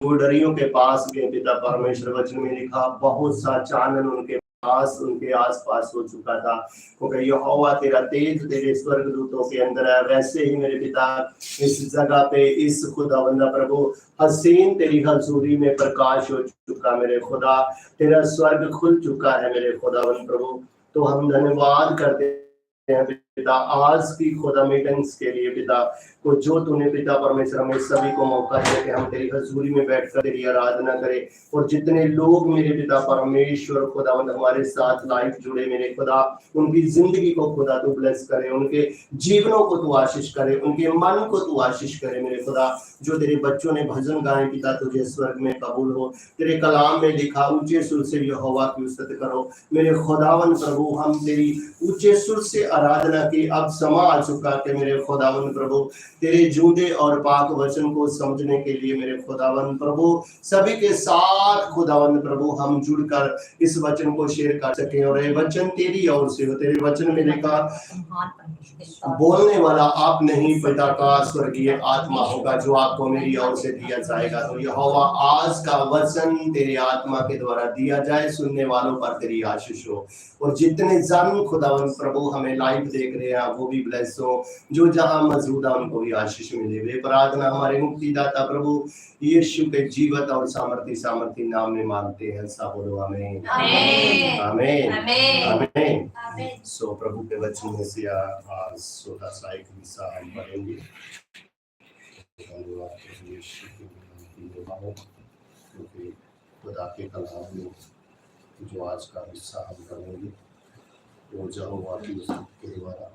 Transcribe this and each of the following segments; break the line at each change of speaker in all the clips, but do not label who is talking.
गुडरियों के पास गए पिता परमेश्वर वचन में लिखा बहुत सा चानन उनके पास उनके आसपास हो चुका था क्योंकि यहोवा तेरा तेज तेरे स्वर्गदूतों के अंदर है वैसे ही मेरे पिता इस जगह पे इस खुदावंदा प्रभु हसीन तेरी हजूरी में प्रकाश हो चुका मेरे खुदा तेरा स्वर्ग खुल चुका है मेरे खुदावन प्रभु तो हम धन्यवाद करते हैं پتا، آج بھی خدا میٹنگز کے لیے پتا کو جو تو نے پتا پرمیشر ہمیں سبھی کو موقع دیا کہ ہم تیری حضوری میں بیٹھ کر تیری آرادنا کرے اور جتنے لوگ میرے پتا، پرمیشور خدا مند ہمارے ساتھ لائف جڑے میرے خدا، ان کی زندگی کو خدا تو بلیس کرے، ان کے جیونوں کو تو آشش کرے، ان کے من کو تو آشش کرے میرے خدا۔ جو تیرے بچوں نے بھجن گائیں پتا، تجھے سورگ میں قبول ہو۔ تیرے کلام میں لکھا، اونچے سر سے یہ ہوا کی وسط کرو۔ میرے خداون پربھو، ہم تیری اونچے سر سے آرادنا کہ اب سما آ چکا کہ میرے خداون پربو تیرے جودے اور پاک وچن کو سمجھنے کے لیے میرے خداون پربو سبھی کے ساتھ خداون پربو ہم جڑ کر اس وچن کو شیئر کر سکیں۔ اور اے وچن
تیری اور سے ہو،
تیرے وچن میں نے کہا بولنے والا آپ نہیں پیدا کا سورگیہ آتما ہوگا جو آپ کو میری اور سے دیا جائے گا۔ تو یہ ہوا آج کا وچن تیرے آتما کے دورہ دیا جائے، سننے والوں پر تیری آشش ہو۔ اور جتنے زن خداون پربو ہمیں لائف دے देख रहे हैं वो भी ब्लेस हो जो जहां मौजूद है उनको भी आशीष मिले वे प्रार्थना हमारे मुक्तिदाता प्रभु यीशु के जीवत और सामर्थ्य सामर्थ्य नाम में मांगते हैं सब बोलो हमें
आमीन।
आमीन
आमीन।
आमीन
आमीन।
सो प्रभु के वचन में से आ- आज सोलह सा एक हिस्सा हम पढ़ेंगे धन्यवाद प्रभु यीशु के नाम में दुआओं, क्योंकि खुदा के कलाम में जो आज का हिस्सा हम पढ़ेंगे वो यहोवा की के द्वारा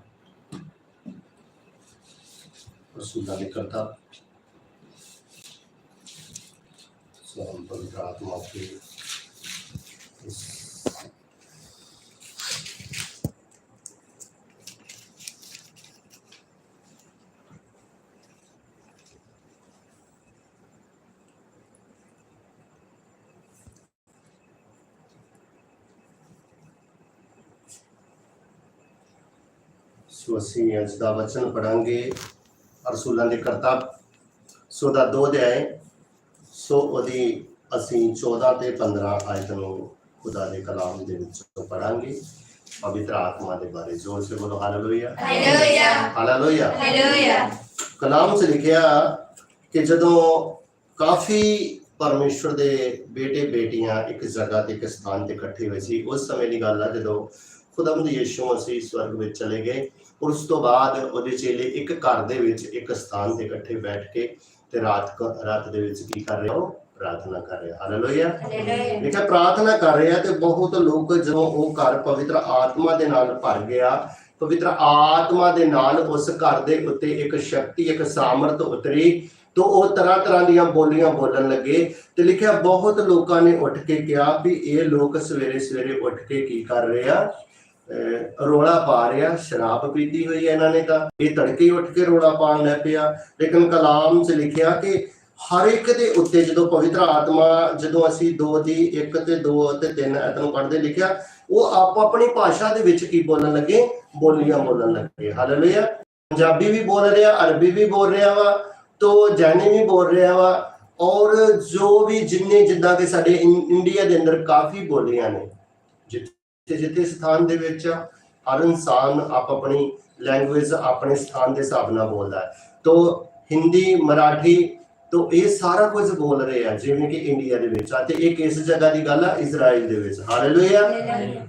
रसूल निकलता सो हम पवित्र आत्मा के इस ਅਸੀਂ ਅੱਜ ਦਾ ਵਚਨ ਪੜਾਂਗੇ ਰਸੂਲਾਂ ਦੇ ਕਰਤਾ ਸੋ ਦਾ ਦੋ ਅਧਿਆਏ। ਸੋ ਉਹਦੀ ਅਸੀਂ 14 ਤੇ 15 ਆਇਤ ਨੂੰ ਖੁਦਾ ਦੇ ਕਲਾਮ ਦੇ ਵਿੱਚੋਂ ਪੜਾਂਗੇ ਪਵਿੱਤਰ ਆਤਮਾ ਦੇ ਬਾਰੇ ਜ਼ੋਰ ਸੇ ਬੋਲੋ ਹਾਲੇਲੂਇਆ।
ਹਾਲੇਲੂਇਆ।
ਹਾਲੇਲੂਇਆ।
ਹਾਲੇਲੂਇਆ।
ਕਲਾਮ 'ਚ ਲਿਖਿਆ ਕਿ ਜਦੋਂ ਕਾਫੀ ਪਰਮੇਸ਼ਵਰ ਦੇ ਬੇਟੇ ਬੇਟੀਆਂ ਇੱਕ ਜਗ੍ਹਾ ਤੇ ਇੱਕ ਸਥਾਨ ਤੇ ਇਕੱਠੇ ਹੋਏ ਸੀ ਉਸ ਸਮੇਂ ਦੀ ਗੱਲ ਆ ਜਦੋਂ ਖੁਦਾਵੰਦ ਯਿਸੂ ਮਸੀਹ ਸਵਰਗ ਵਿੱਚ ਚਲੇ ਗਏ। ਉਸ ਤੋਂ ਬਾਅਦ ਉਹਦੇ ਚੇਲੇ ਇੱਕ ਘਰ ਦੇ ਵਿੱਚ ਇੱਕ ਸਥਾਨ ਤੇ ਇਕੱਠੇ ਬੈਠ ਕੇ ਤੇ ਰਾਤ ਕ- ਰਾਤ ਦੇ ਵਿੱਚ ਕੀ ਕਰ ਰਹੇ ਹੋ ਪ੍ਰਾਰਥਨਾ ਕਰ ਰਹੇ। ਹਾਲੇਲੂਇਆ ਦੇਖਿਆ ਪ੍ਰਾਰਥਨਾ ਕਰ ਰਹੇ ਆ ਤੇ ਬਹੁਤ ਲੋਕ ਜਦੋਂ ਉਹ ਘਰ ਪਵਿੱਤਰ ਆਤਮਾ ਦੇ ਨਾਲ ਭਰ ਗਿਆ ਪਵਿੱਤਰ ਆਤਮਾ ਦੇ ਨਾਲ ਉਸ ਘਰ ਦੇ ਉੱਤੇ ਇੱਕ ਸ਼ਕਤੀ ਇੱਕ ਸਾਮਰਥ ਉਤਰੀ ਤੋਂ ਉਹ ਤਰ੍ਹਾਂ ਤਰ੍ਹਾਂ ਦੀਆਂ ਬੋਲੀਆਂ ਬੋਲਣ ਲੱਗੇ ਤੇ ਲਿਖਿਆ ਬਹੁਤ ਲੋਕਾਂ ਨੇ ਉੱਠ ਕੇ ਕਿਹਾ ਵੀ ਇਹ ਲੋਕ ਸਵੇਰੇ ਸਵੇਰੇ ਉੱਠ ਕੇ ਕੀ ਕਰ ਰਹੇ ਆ? ਰੋਲਾ ਪਾ ਰਿਹਾ, ਸ਼ਰਾਬ ਪੀਤੀ ਹੋਈ ਹੈ ਇਹਨਾਂ ਨੇ ਤਾਂ। ਇਹ ਤੜਕੇ ਉੱਠ ਕੇ ਰੋਲਾ ਪਾਉਣ ਲੱਗ ਪਿਆ। ਲੇਕਿਨ ਕਲਾਮ 'ਚ ਲਿਖਿਆ ਕਿ ਹਰ ਇੱਕ ਦੇ ਉੱਤੇ ਜਦੋਂ ਪਵਿੱਤਰ ਆਤਮਾ, ਜਦੋਂ ਅਸੀਂ ਦੋ ਦੀ ਇੱਕ ਤੇ ਦੋ ਤੇ ਤਿੰਨ ਐਤ ਨੂੰ ਪੜ੍ਹਦੇ ਲਿਖਿਆ, ਉਹ ਆਪੋ ਆਪਣੀ ਭਾਸ਼ਾ ਦੇ ਵਿੱਚ ਕੀ ਬੋਲਣ ਲੱਗੇ? ਬੋਲੀਆਂ ਬੋਲਣ ਲੱਗੇ। ਹਾਲੇਲੂਇਆ ਪੰਜਾਬੀ ਵੀ ਬੋਲ ਰਿਹਾ, ਅਰਬੀ ਵੀ ਬੋਲ ਰਿਹਾ ਵਾ, ਤੋ ਜੈਨੀ ਵੀ ਬੋਲ ਰਿਹਾ ਵਾ, ਔਰ ਜੋ ਵੀ ਜਿੰਨੇ ਜਿੱਦਾਂ ਕਿ ਸਾਡੇ ਇੰਡੀਆ ਦੇ ਅੰਦਰ ਕਾਫੀ ਬੋਲੀਆਂ ਨੇ ਜਿੱਥੇ ਜਿੱਥੇ ਸਥਾਨ ਦੇ ਵਿੱਚ ਹਰ ਇਨਸਾਨ ਆਪ ਆਪਣੀ ਲੈਂਗੁਏਜ ਆਪਣੇ ਸਥਾਨ ਦੇ ਹਿਸਾਬ ਨਾਲ ਬੋਲਦਾ ਹੈ। ਤੋ ਹਿੰਦੀ, ਮਰਾਠੀ, ਤੋ ਇਹ ਸਾਰਾ ਕੁਝ ਬੋਲ ਰਹੇ ਆ, ਜਿਵੇਂ ਕਿ ਇੰਡੀਆ ਦੇ ਵਿੱਚ। ਆ ਤੇ ਇਹ ਕਿਸ ਜਗ੍ਹਾ ਦੀ ਗੱਲ ਆ? ਇਜ਼ਰਾਈਲ ਦੇ ਵਿੱਚ। ਹਾਲੇਲੂਇਆ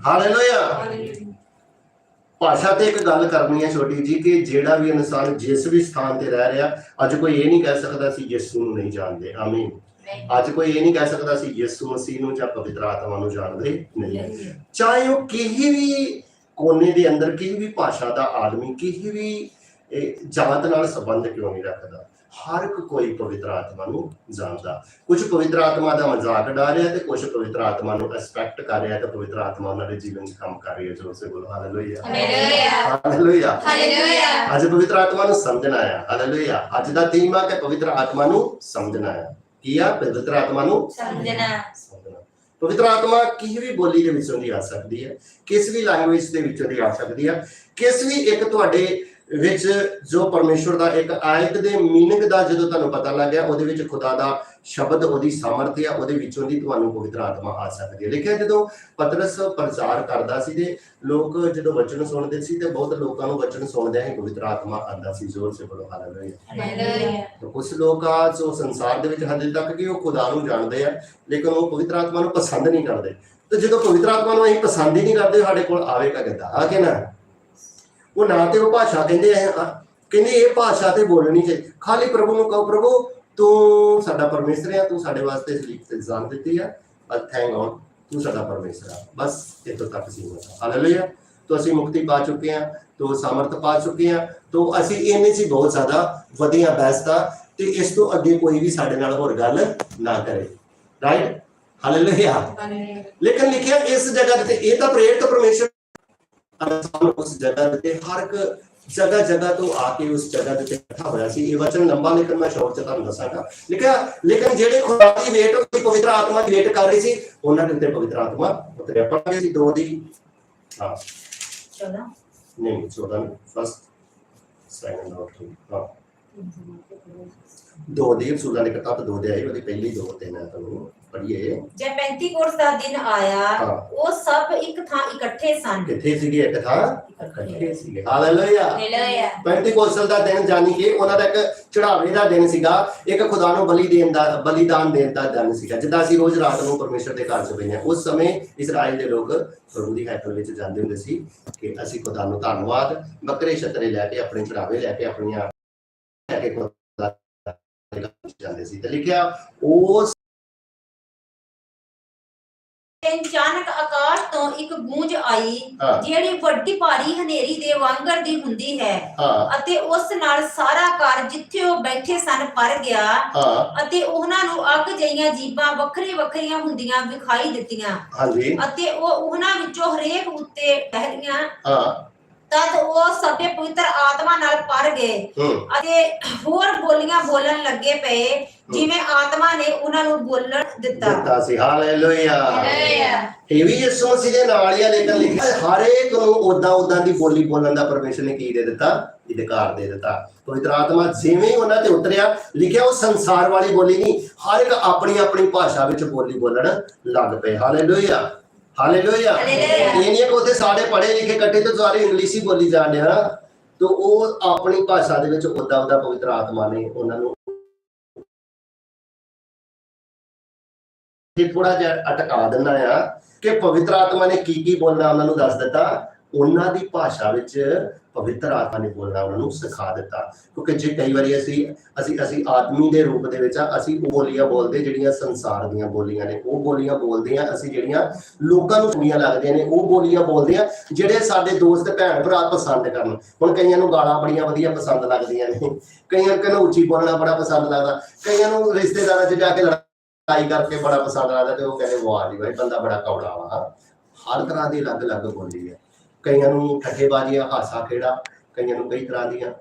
ਹਾਲੇਲੂਇਆ ਭਾਸ਼ਾ ਤੇ ਇੱਕ ਗੱਲ ਕਰਨੀ ਹੈ ਛੋਟੀ ਜੀ ਕਿ ਜਿਹੜਾ ਵੀ ਇਨਸਾਨ ਜਿਸ ਵੀ ਸਥਾਨ ਤੇ ਰਹਿ ਰਿਹਾ, ਅੱਜ ਕੋਈ ਇਹ ਨਹੀਂ ਕਹਿ ਸਕਦਾ ਸੀ ਯਿਸੂ ਨੂੰ ਨਹੀਂ ਜਾਣਦੇ। ਆਮੀਨ ਅੱਜ ਕੋਈ ਇਹ ਨਹੀਂ ਕਹਿ ਸਕਦਾ ਸੀ ਯਿਸੂ ਮਸੀਹ ਨੂੰ ਜਾਂ ਪਵਿੱਤਰ ਆਤਮਾ ਨੂੰ ਜਾਣਦੇ ਨਹੀਂ। ਚਾਹੇ ਉਹ ਕਿਸੇ ਵੀ ਕੋਨੇ ਦੇ ਅੰਦਰ ਕਿਸੇ ਵੀ ਭਾਸ਼ਾ ਦਾ ਆਦਮੀ ਕਿਸੇ ਵੀ ਜਾਤ ਨਾਲ ਸੰਬੰਧ ਕਿਉਂ ਨਹੀਂ ਰੱਖਦਾ? ਹਰ ਇੱਕ ਕੋਈ ਪਵਿੱਤਰ ਆਤਮਾ ਨੂੰ ਜਾਣਦਾ। ਕੁਝ ਪਵਿੱਤਰ ਆਤਮਾ ਦਾ ਮਜ਼ਾਕ ਉਡਾ ਰਿਹਾ ਤੇ ਕੁਝ ਪਵਿੱਤਰ ਆਤਮਾ ਨੂੰ ਐਸਪੈਕਟ ਕਰ ਰਿਹਾ ਤੇ ਪਵਿੱਤਰ ਆਤਮਾ ਉਹਨਾਂ ਦੇ ਜੀਵਨ 'ਚ ਕੰਮ ਕਰ ਰਹੀ ਹੈ। ਜੋ ਸੇ ਬੋਲੋ ਹਾਲੇਲੂਇਆ
ਹਾਲੇਲੂਇਆ
ਹਾਲੇਲੂਇਆ
ਹਾਲੇਲੂਇਆ
ਅੱਜ ਪਵਿੱਤਰ ਆਤਮਾ ਨੂੰ ਸਮਝਣਾ ਹੈ। ਹਾਲੇਲੂਇਆ ਅੱਜ ਦਾ ਥੀਮ ਆ ਕਿ ਪਵਿੱਤਰ ਆਤਮਾ ਨੂੰ ਸਮਝਣਾ ਹੈ। ਕੀ ਆ? ਪਵਿੱਤਰ ਆਤਮਾ ਨੂੰ
ਸਮਝਣਾ।
ਸਮਝਣਾ। ਪਵਿੱਤਰ ਆਤਮਾ ਕਿਸੇ ਵੀ ਬੋਲੀ ਦੇ ਵਿੱਚੋਂ ਦੀ ਆ ਸਕਦੀ ਹੈ ਕਿਸ ਵੀ ਲੈਂਗੁਏਜ ਦੇ ਵਿੱਚੋਂ ਦੀ ਆ ਸਕਦੀ ਹੈ ਕਿਸ ਵੀ ਇੱਕ ਤੁਹਾਡੇ ਵਿੱਚ ਜੋ ਪਰਮੇਸ਼ਵਰ ਦਾ ਇੱਕ ਆਇਤ ਦੇ ਮੀਨਿੰਗ ਦਾ ਜਦੋਂ ਤੁਹਾਨੂੰ ਪਤਾ ਲੱਗ ਗਿਆ ਉਹਦੇ ਵਿੱਚ ਖੁਦਾ ਦਾ ਸ਼ਬਦ ਉਹਦੀ ਸਮਰਥ ਆ ਉਹਦੇ ਵਿੱਚੋਂ ਦੀ ਤੁਹਾਨੂੰ ਪਵਿੱਤਰ ਆਤਮਾ ਆ ਸਕਦੀ ਹੈ। ਲਿਖਿਆ ਜਦੋਂ ਪਤਰਸ ਪ੍ਰਚਾਰ ਕਰਦਾ ਸੀ ਤੇ ਲੋਕ ਜਦੋਂ ਵਚਨ ਸੁਣਦੇ ਸੀ ਤੇ ਬਹੁਤ ਲੋਕਾਂ ਨੂੰ ਵਚਨ ਸੁਣਦਿਆਂ ਹੀ ਪਵਿੱਤਰ ਆਤਮਾ ਆਉਂਦਾ ਸੀ। ਜ਼ੋਰ ਸੇ ਬੋਲੋ ਹਾਲੇਲੂਇਆ। ਕੁਝ ਲੋਕ ਆ ਜੋ ਸੰਸਾਰ ਦੇ ਵਿੱਚ ਹਜੇ ਤੱਕ ਕਿ ਉਹ ਖੁਦਾ ਨੂੰ ਜਾਣਦੇ ਆ ਲੇਕਿਨ ਉਹ ਪਵਿੱਤਰ ਆਤਮਾ ਨੂੰ ਪਸੰਦ ਨਹੀਂ ਕਰਦੇ। ਤੇ ਜਦੋਂ ਪਵਿੱਤਰ ਆਤਮਾ ਨੂੰ ਅਸੀਂ ਪਸੰਦ ਹੀ ਨਹੀਂ ਕਰਦੇ ਸਾਡੇ ਕੋਲ ਆਵੇਗਾ ਕਿੱਦਾਂ? ਆ ਕਿ ਨਾ। ਉਹ ਨਾ ਤੇ ਉਹ ਭਾਸ਼ਾ ਕਹਿੰਦੇ ਆ ਆ- ਕਹਿੰਦੇ ਇਹ ਭਾਸ਼ਾ ਤੇ ਬੋਲਣੀ ਚਾਹੀਦੀ ਖਾਲੀ ਪ੍ਰਭੂ ਨੂੰ ਕਹੋ ਪ੍ਰਭੂ ਤੂੰ ਸਾਡਾ ਪਰਮੇਸ਼ਰ ਆ ਤੂੰ ਸਾਡੇ ਵਾਸਤੇ ਇਸ ਲਈ ਤੇ ਜਾਨ ਦਿੱਤੀ ਆ ਅ ਥੈਂਕ ਗॉड ਤੂੰ ਸਾਡਾ ਪਰਮੇਸ਼ਰ ਆ। ਬਸ ਇੱਥੋਂ ਤੱਕ ਸੀਮਤ ਆ। ਹਾਲੇਲੂਇਆ ਤੋ ਅਸੀਂ ਮੁਕਤੀ ਪਾ ਚੁੱਕੇ ਆ ਤੋ ਸਮਰਥ ਪਾ ਚੁੱਕੇ ਆ ਤੋ ਅਸੀਂ ਇਹਨੇ ਚ ਹੀ ਬਹੁਤ ਜ਼ਿਆਦਾ ਵਧੀਆ ਬੈਸਟ ਆ ਤੇ ਇਸ ਤੋਂ ਅੱਗੇ ਕੋਈ ਵੀ ਸਾਡੇ ਨਾਲ ਹੋਰ ਗੱਲ ਨਾ ਕਰੇ। ਰਾਈਟ ਹਾਲੇਲੂਇਆ
ਹਾਲੇਲੂਇਆ
ਲੇਕਿਨ ਲਿਖਿਆ ਇਸ ਜਗ੍ਹਾ ਤੇ ਇਹ ਤਾਂ ਪ੍ਰੇਰਿਤ ਪਰਮੇਸ਼ਰ ਇਨਸਾਨ ਉਸ ਜਗ੍ਹਾ ਤੇ ਹਰ ਇੱਕ ਜਗ੍ਹਾ ਜਗ੍ਹਾ ਤੋਂ ਆ ਕੇ ਉਸ ਜਗ੍ਹਾ ਤੇ ਇਕੱਠਾ ਹੋਇਆ ਸੀ। ਇਹ ਵਚਨ ਲੰਬਾ ਲੇਕਿਨ ਮੈਂ ਸ਼ੌਰਟ ਚ ਤੁਹਾਨੂੰ ਦੱਸਾਂਗਾ। ਲਿਖਿਆ ਲੇਕਿਨ ਜਿਹੜੇ ਖੁਦਾ ਦੀ ਵੇਟ ਦੀ ਪਵਿੱਤਰ ਆਤਮਾ ਦੀ ਵੇਟ ਕਰ ਰਹੀ ਸੀ ਉਹਨਾਂ ਦੇ ਉੱਤੇ ਪਵਿੱਤਰ ਆਤਮਾ ਉਤਰਿਆ ਪੜਾਂਗੇ ਸੀ। ਦੋ ਦੀ ਹਾਂ।
ਚੌਦਾਂ?
ਨਹੀਂ 14 ਫਸਟ ਸੈਕੰਡ ਔਰ ਹਾਂ। ਦੋ ਦੀ ਰਸੂਲਾਂ ਨੇ ਕਿਤਾਬ ਦੋ ਦੇ ਆਈ ਉਹਦੀ ਪਹਿਲੀ ਦੋ ਤੇ ਮੈਂ ਤੁਹਾਨੂੰ ਪੜ੍ਹੀਏ।
ਜੇ ਪੈਂਤੀਕੋਸ ਦਾ ਦਿਨ ਆਇਆ
ਹਾਂ।
ਉਹ ਸਭ ਇੱਕ ਥਾਂ ਇਕੱਠੇ ਸਨ।
ਕਿੱਥੇ ਸੀਗੇ ਇੱਕ ਥਾਂ? ਇਕੱਠੇ ਸੀਗੇ। ਹਾਲੇਲੂਇਆ।
ਹਾਲੇਲੂਇਆ।
ਪੈਂਤੀਕੋਸਲ ਦਾ ਦਿਨ ਜਾਨੀ ਕਿ ਉਹਨਾਂ ਦਾ ਇੱਕ ਚੜਾਵੇ ਦਾ ਦਿਨ ਸੀਗਾ ਇੱਕ ਖੁਦਾ ਨੂੰ ਬਲੀ ਦੇਣ ਦਾ ਬਲੀਦਾਨ ਦੇਣ ਦਾ ਦਿਨ ਸੀਗਾ। ਜਿੱਦਾਂ ਅਸੀਂ ਰੋਜ਼ ਰਾਤ ਨੂੰ ਪਰਮੇਸ਼ਰ ਦੇ ਘਰ ਚ ਹਾਂ ਉਸ ਸਮੇਂ ਇਸਰਾਇਲ ਦੇ ਲੋਕ ਪ੍ਰਭੂ ਦੀ ਹੈਕਲ ਵਿੱਚ ਜਾਂਦੇ ਹੁੰਦੇ ਸੀ ਕਿ ਅਸੀਂ ਖੁਦਾ ਨੂੰ ਧੰਨਵਾਦ ਬੱਕਰੇ ਛਤਰੇ ਲੈ ਕੇ ਆਪਣੇ ਚੜਾਵੇ ਲੈ ਕੇ ਆਪਣੀਆਂ ਵਿੱਚ ਜਾਂਦੇ ਸੀ ਤੇ ਲਿਖਿਆ ਉਸ
ਅਚਾਨਕ ਆਕਾਸ਼ ਤੋਂ ਇੱਕ ਗੂੰਜ ਆਈ
ਹਾਂ।
ਜਿਹੜੀ ਵੱਡੀ ਭਾਰੀ ਹਨੇਰੀ ਦੇ ਵਾਂਗਰ ਦੀ ਹੁੰਦੀ ਹੈ।
ਹਾਂ।
ਅਤੇ ਉਸ ਨਾਲ ਸਾਰਾ ਘਰ ਜਿੱਥੇ ਉਹ ਬੈਠੇ ਸਨ ਭਰ ਗਿਆ।
ਹਾਂ।
ਅਤੇ ਉਹਨਾਂ ਨੂੰ ਅੱਗ ਜਿਹੀਆਂ ਜੀਬਾਂ ਵੱਖਰੀ ਵੱਖਰੀਆਂ ਹੁੰਦੀਆਂ ਵਿਖਾਈ ਦਿੱਤੀਆਂ।
ਹਾਂਜੀ।
ਅਤੇ ਉਹ ਉਹਨਾਂ ਵਿੱਚੋਂ ਹਰੇਕ ਉੱਤੇ ਟਹਿਰੀਆਂ
ਹਾਂ।
ਤਦ ਉਹ ਸਭੇ ਪਵਿੱਤਰ ਆਤਮਾ ਨਾਲ ਭਰ ਗਏ। ਅਤੇ ਹੋਰ ਬੋਲੀਆਂ ਬੋਲਣ ਲੱਗੇ ਪਏ ਜਿਵੇਂ ਆਤਮਾ ਨੇ ਉਹਨਾਂ ਨੂੰ ਬੋਲਣ ਦਿੱਤਾ।
ਦਿੱਤਾ ਸੀ। ਹਾਲੇਲੂਇਆ।
ਹਾਲੇਲੂਇਆ।
ਇਹ ਵੀ ਯਿਸੂ ਮਸੀਹ ਦੇ ਨਾਲ ਹੀ ਆ ਲੇਕਿਨ ਲਿਖਿਆ ਹਰ ਇੱਕ ਨੂੰ ਉਦਾਂ ਉਦਾਂ ਦੀ ਬੋਲੀ ਬੋਲਣ ਦਾ ਪਰਮੇਸ਼ਰ ਨੇ ਕੀ ਦੇ ਦਿੱਤਾ? ਅਧਿਕਾਰ ਦੇ ਦਿੱਤਾ। ਪਵਿੱਤਰ ਆਤਮਾ ਜਿਵੇਂ ਹੀ ਉਹਨਾਂ ਤੇ ਉਤਰਿਆ ਲਿਖਿਆ ਉਹ ਸੰਸਾਰ ਵਾਲੀ ਬੋਲੀ ਨਹੀਂ ਹਰ ਇੱਕ ਆਪਣੀ ਆਪਣੀ ਭਾਸ਼ਾ ਵਿੱਚ ਬੋਲੀ ਬੋਲਣ ਲੱਗ ਪਏ। ਹਾਲੇਲੂਇਆ। ਨਹੀਂ ਹੈ ਕਿ ਉੱਥੇ ਸਾਰੇ ਪੜ੍ਹੇ ਲਿਖੇ ਇਕੱਠੇ ਤੇ ਸਾਰੇ ਇੰਗਲਿਸ਼ ਹੀ ਬੋਲੀ ਜਾਂਦੇ ਆ ਤੋ ਉਹ ਆਪਣੀ ਭਾਸ਼ਾ ਦੇ ਵਿੱਚ ਉਦਾਂ ਉਦਾਂ ਪਵਿੱਤਰ ਆਤਮਾ ਨੇ ਉਹਨਾਂ ਨੂੰ ਇਹ ਥੋੜਾ ਜਿਹਾ ਅਟਕਾ ਦਿੰਦਾ ਆ ਕਿ ਪਵਿੱਤਰ ਆਤਮਾ ਨੇ ਕੀ ਕੀ ਬੋਲਣਾ ਉਹਨਾਂ ਨੂੰ ਦੱਸ ਦਿੱਤਾ। ਉਹਨਾਂ ਦੀ ਭਾਸ਼ਾ ਵਿੱਚ ਪਵਿੱਤਰ ਆਤਮਾ ਨੇ ਬੋਲਣਾ, ਉਹਨਾਂ ਨੂੰ ਸਿਖਾ ਦਿੱਤਾ। ਕਿਉਂਕਿ ਜੇ ਕਈ ਵਾਰੀ ਅਸੀਂ ਅਸੀਂ ਅਸੀਂ ਆਦਮੀ ਦੇ ਰੂਪ ਦੇ ਵਿੱਚ ਆ, ਅਸੀਂ ਉਹ ਬੋਲੀਆਂ ਬੋਲਦੇ ਜਿਹੜੀਆਂ ਸੰਸਾਰ ਦੀਆਂ ਬੋਲੀਆਂ ਨੇ। ਉਹ ਬੋਲੀਆਂ ਬੋਲਦੇ ਆ, ਅਸੀਂ ਜਿਹੜੀਆਂ ਲੋਕਾਂ ਨੂੰ ਚੰਗੀਆਂ ਲੱਗਦੀਆਂ ਨੇ, ਉਹ ਬੋਲੀਆਂ ਬੋਲਦੇ ਆ, ਜਿਹੜੇ ਸਾਡੇ ਦੋਸਤ, ਭੈਣ, ਭਰਾ ਪਸੰਦ ਕਰਨ। ਹੁਣ ਕਈਆਂ ਨੂੰ ਗਾਲਾਂ ਬੜੀਆਂ ਵਧੀਆ ਪਸੰਦ ਲੱਗਦੀਆਂ ਨੇ। ਕਈਆਂ ਨੂੰ ਉੱਚੀ ਬੋਲਣਾ ਬੜਾ ਪਸੰਦ ਲੱਗਦਾ। ਕਈਆਂ ਨੂੰ ਰਿਸ਼ਤੇਦਾਰਾਂ 'ਚ ਜਾ ਕੇ ਲੜਾਈ ਕਰਕੇ ਬੜਾ ਪਸੰਦ ਲੱਗਦਾ, ਤੇ ਉਹ ਕਹਿੰਦੇ, ਵਾਹ ਜੀ ਭਾਈ ਬੰਦਾ ਬੜਾ ਕੌੜਾ ਵਾ। ਹਰ ਤਰ੍ਹਾਂ ਦੀ ਅਲੱਗ-ਅਲੱਗ ਬੋਲੀ ਹੈ। ਕਈਆਂ ਨੂੰ ਠੱਠੇਬਾਜ਼ੀਆਂ ਹਾਸਾ ਖੇੜਾ, ਕਈਆਂ ਨੂੰ ਕਈ ਤਰ੍ਹਾਂ ਦੀਆਂ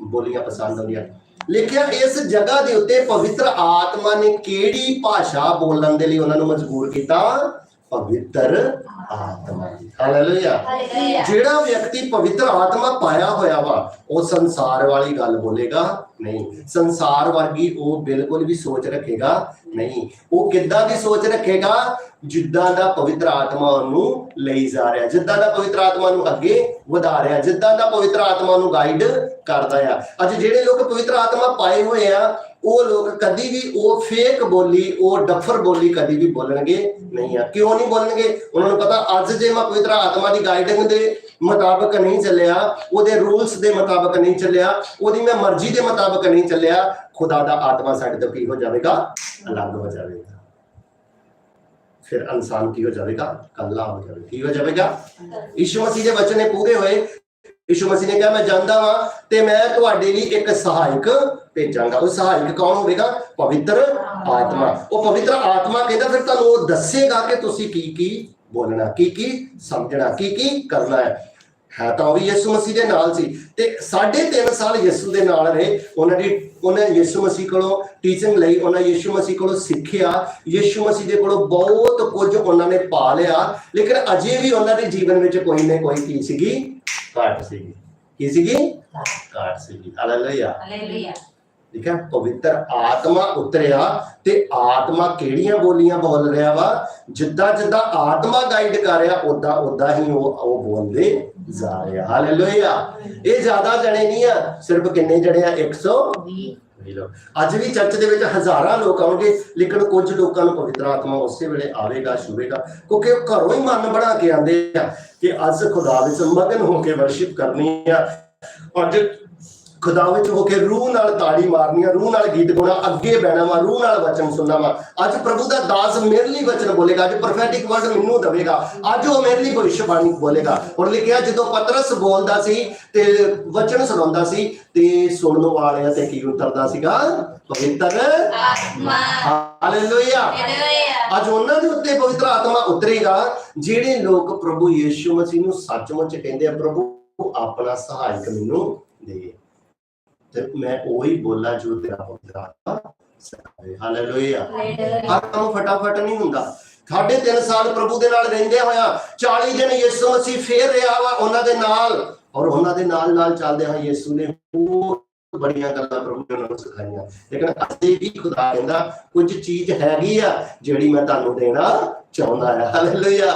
ਬੋਲੀਆਂ ਪਸੰਦ ਆਉਂਦੀਆਂ। ਲੇਕਿਨ ਇਸ ਜਗ੍ਹਾ ਦੇ ਉੱਤੇ ਪਵਿੱਤਰ ਆਤਮਾ ਨੇ ਕਿਹੜੀ ਭਾਸ਼ਾ ਬੋਲਣ ਦੇ ਲਈ ਉਹਨਾਂ ਨੂੰ ਮਜਬੂਰ ਕੀਤਾ? ਪਵਿੱਤਰ ਆਤਮਾ। ਹਾਲੇਲੂਇਆ ਜਿਹੜਾ ਵਿਅਕਤੀ ਪਵਿੱਤਰ ਆਤਮਾ ਪਾਇਆ ਹੋਇਆ ਵਾ ਉਹ ਸੰਸਾਰ ਵਾਲੀ ਗੱਲ ਬੋਲੇਗਾ ਨਹੀਂ। ਸੰਸਾਰ ਵਰਗੀ ਉਹ ਬਿਲਕੁਲ ਵੀ ਸੋਚ ਰੱਖੇਗਾ ਨਹੀਂ। ਉਹ ਕਿੱਦਾਂ ਦੀ ਸੋਚ ਰੱਖੇਗਾ? ਜਿੱਦਾਂ ਦਾ ਪਵਿੱਤਰ ਆਤਮਾ ਉਹਨੂੰ ਲਈ ਜਾ ਰਿਹਾ। ਜਿੱਦਾਂ ਦਾ ਪਵਿੱਤਰ ਆਤਮਾ ਨੂੰ ਅੱਗੇ ਵਧਾ ਰਿਹਾ। ਜਿੱਦਾਂ ਦਾ ਪਵਿੱਤਰ ਆਤਮਾ ਨੂੰ ਗਾਈਡ ਕਰਦਾ ਆ। ਅੱਜ ਜਿਹੜੇ ਲੋਕ ਪਵਿੱਤਰ ਆਤਮਾ ਪਾਏ ਹੋਏ ਆ ਉਹ ਲੋਕ ਕਦੀ ਵੀ ਉਹ ਫੇਕ ਬੋਲੀ ਉਹ ਡਫਰ ਬੋਲੀ ਕਦੀ ਵੀ ਬੋਲਣਗੇ ਨਹੀਂ ਆ। ਕਿਉਂ ਨਹੀਂ ਬੋਲਣਗੇ? ਉਹਨਾਂ ਨੂੰ ਪਤਾ ਅੱਜ ਜੇ ਮੈਂ ਪਵਿੱਤਰ ਆਤਮਾ ਦੀ ਗਾਈਡਿੰਗ ਦੇ ਮੁਤਾਬਕ ਨਹੀਂ ਚੱਲਿਆ, ਉਹਦੇ ਰੂਲਸ ਦੇ ਮੁਤਾਬਕ ਨਹੀਂ ਚੱਲਿਆ, ਉਹਦੀ ਮੈਂ ਮਰਜ਼ੀ ਦੇ ਮੁਤਾਬਕ ਨਹੀਂ ਚੱਲਿਆ, ਖੁਦਾ ਦਾ ਆਤਮਾ ਸਾਡੇ ਤੋਂ ਕੀ ਹੋ ਜਾਵੇਗਾ? ਅਲੱਗ ਹੋ ਜਾਵੇਗਾ। ਫਿਰ ਇਨਸਾਨ ਕੀ ਹੋ ਜਾਵੇਗਾ? ਕੱਲਾ ਹੋ ਜਾਵੇਗਾ। ਕੀ ਹੋ ਜਾਵੇਗਾ? ਯਿਸੂ ਮਸੀਹ ਦੇ ਬਚਨ ਨੇ ਪੂਰੇ ਹੋਏ। ਯਿਸੂ ਮਸੀਹ ਨੇ ਕਿਹਾ, ਮੈਂ ਜਾਂਦਾ ਵਾਂ ਤੇ ਮੈਂ ਤੁਹਾਡੇ ਲਈ ਇੱਕ ਸਹਾਇਕ ਭੇਜਾਂਗਾ। ਉਹ ਸਹਾਇਕ ਕੌਣ ਹੋਵੇਗਾ? ਪਵਿੱਤਰ ਆਤਮਾ। ਉਹ ਪਵਿੱਤਰ ਆਤਮਾ ਕਹਿੰਦਾ ਫਿਰ ਤੁਹਾਨੂੰ ਉਹ ਦੱਸੇਗਾ ਕਿ ਤੁਸੀਂ ਕੀ ਕੀ ਬੋਲਣਾ ਕੀ ਕੀ ਸਮਝਣਾ ਕੀ ਕੀ ਕਰਨਾ ਹੈ। ਹੈ ਤਾਂ ਉਹ ਵੀ ਯਿਸੂ ਮਸੀਹ ਦੇ ਨਾਲ ਸੀ। ਤੇ 3.5 ਸਾਲ ਯਿਸੂ ਦੇ ਨਾਲ ਰਹੇ। ਉਹਨਾਂ ਦੀ ਉਹਨੇ ਯਿਸੂ ਮਸੀਹ ਕੋਲੋਂ ਟੀਚਿੰਗ ਲਈ ਉਹਨਾਂ ਯਿਸੂ ਮਸੀਹ ਕੋਲੋਂ ਸਿੱਖਿਆ। ਯਿਸੂ ਮਸੀਹ ਦੇ ਕੋਲੋਂ ਬਹੁਤ ਕੁਝ ਉਹਨਾਂ ਨੇ ਪਾ ਲਿਆ। ਲੇਕਿਨ ਅਜੇ ਵੀ ਉਹਨਾਂ ਦੇ ਜੀਵਨ ਵਿੱਚ ਕੋਈ ਨਾ ਕੋਈ ਕੀ ਸੀਗੀ? ਘਾਟ ਸੀਗੀ। ਕੀ ਸੀਗੀ? ਕਾਟ ਸੀਗੀ। ਹਾਲੇਲੂਇਆ
ਹਾਲੇਲੂਇਆ
ਠੀਕ ਹੈ? ਪਵਿੱਤਰ ਆਤਮਾ ਉਤਰਿਆ ਤੇ ਆਤਮਾ ਕਿਹੜੀਆਂ ਬੋਲੀਆਂ ਬੋਲ ਰਿਹਾ ਵਾ? ਜਿੱਦਾਂ ਜਿੱਦਾਂ ਆਤਮਾ ਗਾਈਡ ਕਰ ਰਿਹਾ ਉਦਾਂ ਉਦਾਂ ਹੀ ਉਹ ਉਹ ਬੋਲਦੇ ਜਾ ਰਿਹਾ ਹਾਲੇਲੂਇਆ ਇਹ ਜ਼ਿਆਦਾ ਜਣੇ ਨਹੀਂ ਆ, ਸਿਰਫ ਕਿੰਨੇ ਜਣੇ ਆ? 100 ਅੱਜ ਵੀ ਚਰਚ ਦੇ ਵਿੱਚ ਹਜ਼ਾਰਾਂ ਲੋਕ ਆਉਣਗੇ, ਲੇਕਿਨ ਕੁਝ ਲੋਕਾਂ ਨੂੰ ਪਵਿੱਤਰ ਆਤਮਾ ਉਸੇ ਵੇਲੇ ਆਵੇਗਾ, ਛੂਵੇਗਾ। ਕਿਉਂਕਿ ਉਹ ਘਰੋਂ ਹੀ ਮਨ ਬਣਾ ਕੇ ਆਉਂਦੇ ਆ ਕਿ ਅੱਜ ਖੁਦਾ ਵਿੱਚ ਮਗਨ ਹੋ ਕੇ ਵਰਸ਼ਿਪ ਕਰਨੀ ਆ। ਅੱਜ ਖੁਦਾ ਵਿੱਚ ਹੋ ਕੇ ਰੂਹ ਨਾਲ ਤਾੜੀ ਮਾਰਨੀ ਆ ਰੂਹ ਨਾਲ ਗੀਤ ਗਾਉਣਾ ਅੱਗੇ ਬਹਿਣਾ ਵਾ ਰੂਹ ਨਾਲ ਵਚਨ ਸੁਣਨਾ ਵਾ। ਅੱਜ ਪ੍ਰਭੂ ਦਾ ਦਾਸ ਮੇਰੇ ਲਈ ਵਚਨ ਬੋਲੇਗਾ ਅੱਜ ਪ੍ਰੋਫੈਟਿਕ ਵਰਡ ਮੈਨੂੰ ਦੇਵੇਗਾ ਅੱਜ ਉਹ ਮੇਰੇ ਲਈ ਭਵਿੱਖਬਾਣੀ ਬੋਲੇਗਾ। ਔਰ ਲਿਖਿਆ ਜਦੋਂ ਪਤਰਸ ਬੋਲਦਾ ਸੀ ਤੇ ਵਚਨ ਸੁਣਾਉਂਦਾ ਸੀ ਤੇ ਸੁਣਨ ਵਾਲਿਆਂ ਤੇ ਕੀ ਉਤਰਦਾ ਸੀਗਾ? ਪਵਿੱਤਰ
ਆਤਮਾ।
ਹਾਲੇਲੂਇਆ
ਹਾਲੇਲੂਇਆ
ਅੱਜ ਉਹਨਾਂ ਦੇ ਉੱਤੇ ਪਵਿੱਤਰ ਆਤਮਾ ਉਤਰੇਗਾ ਜਿਹੜੇ ਲੋਕ ਪ੍ਰਭੂ ਯੀਸ਼ੂ ਮਸੀਹ ਨੂੰ ਸੱਚਮੁੱਚ ਕਹਿੰਦੇ ਆ ਪ੍ਰਭੂ ਆਪਣਾ ਸਹਾਇਕ ਮੈਨੂੰ ਦੇ। ਤੇ ਮੈਂ ਉਹੀ ਬੋਲਾਂ ਜੋ ਤੇਰਾ ਸਿਖਾਵੇ। ਹਾਲੇਲੂਇਆ ਹਰ ਕੰਮ ਫਟਾਫਟ ਨਹੀਂ ਹੁੰਦਾ। ਸਾਢੇ ਤਿੰਨ ਸਾਲ ਪ੍ਰਭੂ ਦੇ ਨਾਲ ਰਹਿੰਦੇ ਹੋਇਆ 40 ਦਿਨ ਯਿਸੂ ਮਸੀਹ ਫੇਰ ਰਿਹਾ ਵਾ ਉਹਨਾਂ ਦੇ ਨਾਲ। ਔਰ ਉਹਨਾਂ ਦੇ ਨਾਲ ਨਾਲ ਚੱਲਦੇ ਹਾਂ ਯਿਸੂ ਨੇ ਹੋਰ ਬੜੀਆਂ ਗੱਲਾਂ ਪ੍ਰਭੂ ਨੇ ਉਹਨਾਂ ਨੂੰ ਸਿਖਾਈਆਂ। ਲੇਕਿਨ ਅਜੇ ਵੀ ਖੁਦਾ ਕਹਿੰਦਾ ਕੁਝ ਚੀਜ਼ ਹੈਗੀ ਆ ਜਿਹੜੀ ਮੈਂ ਤੁਹਾਨੂੰ ਦੇਣਾ ਚਾਹੁੰਦਾ ਹੈ। ਹਾਲੇਲੂਇਆ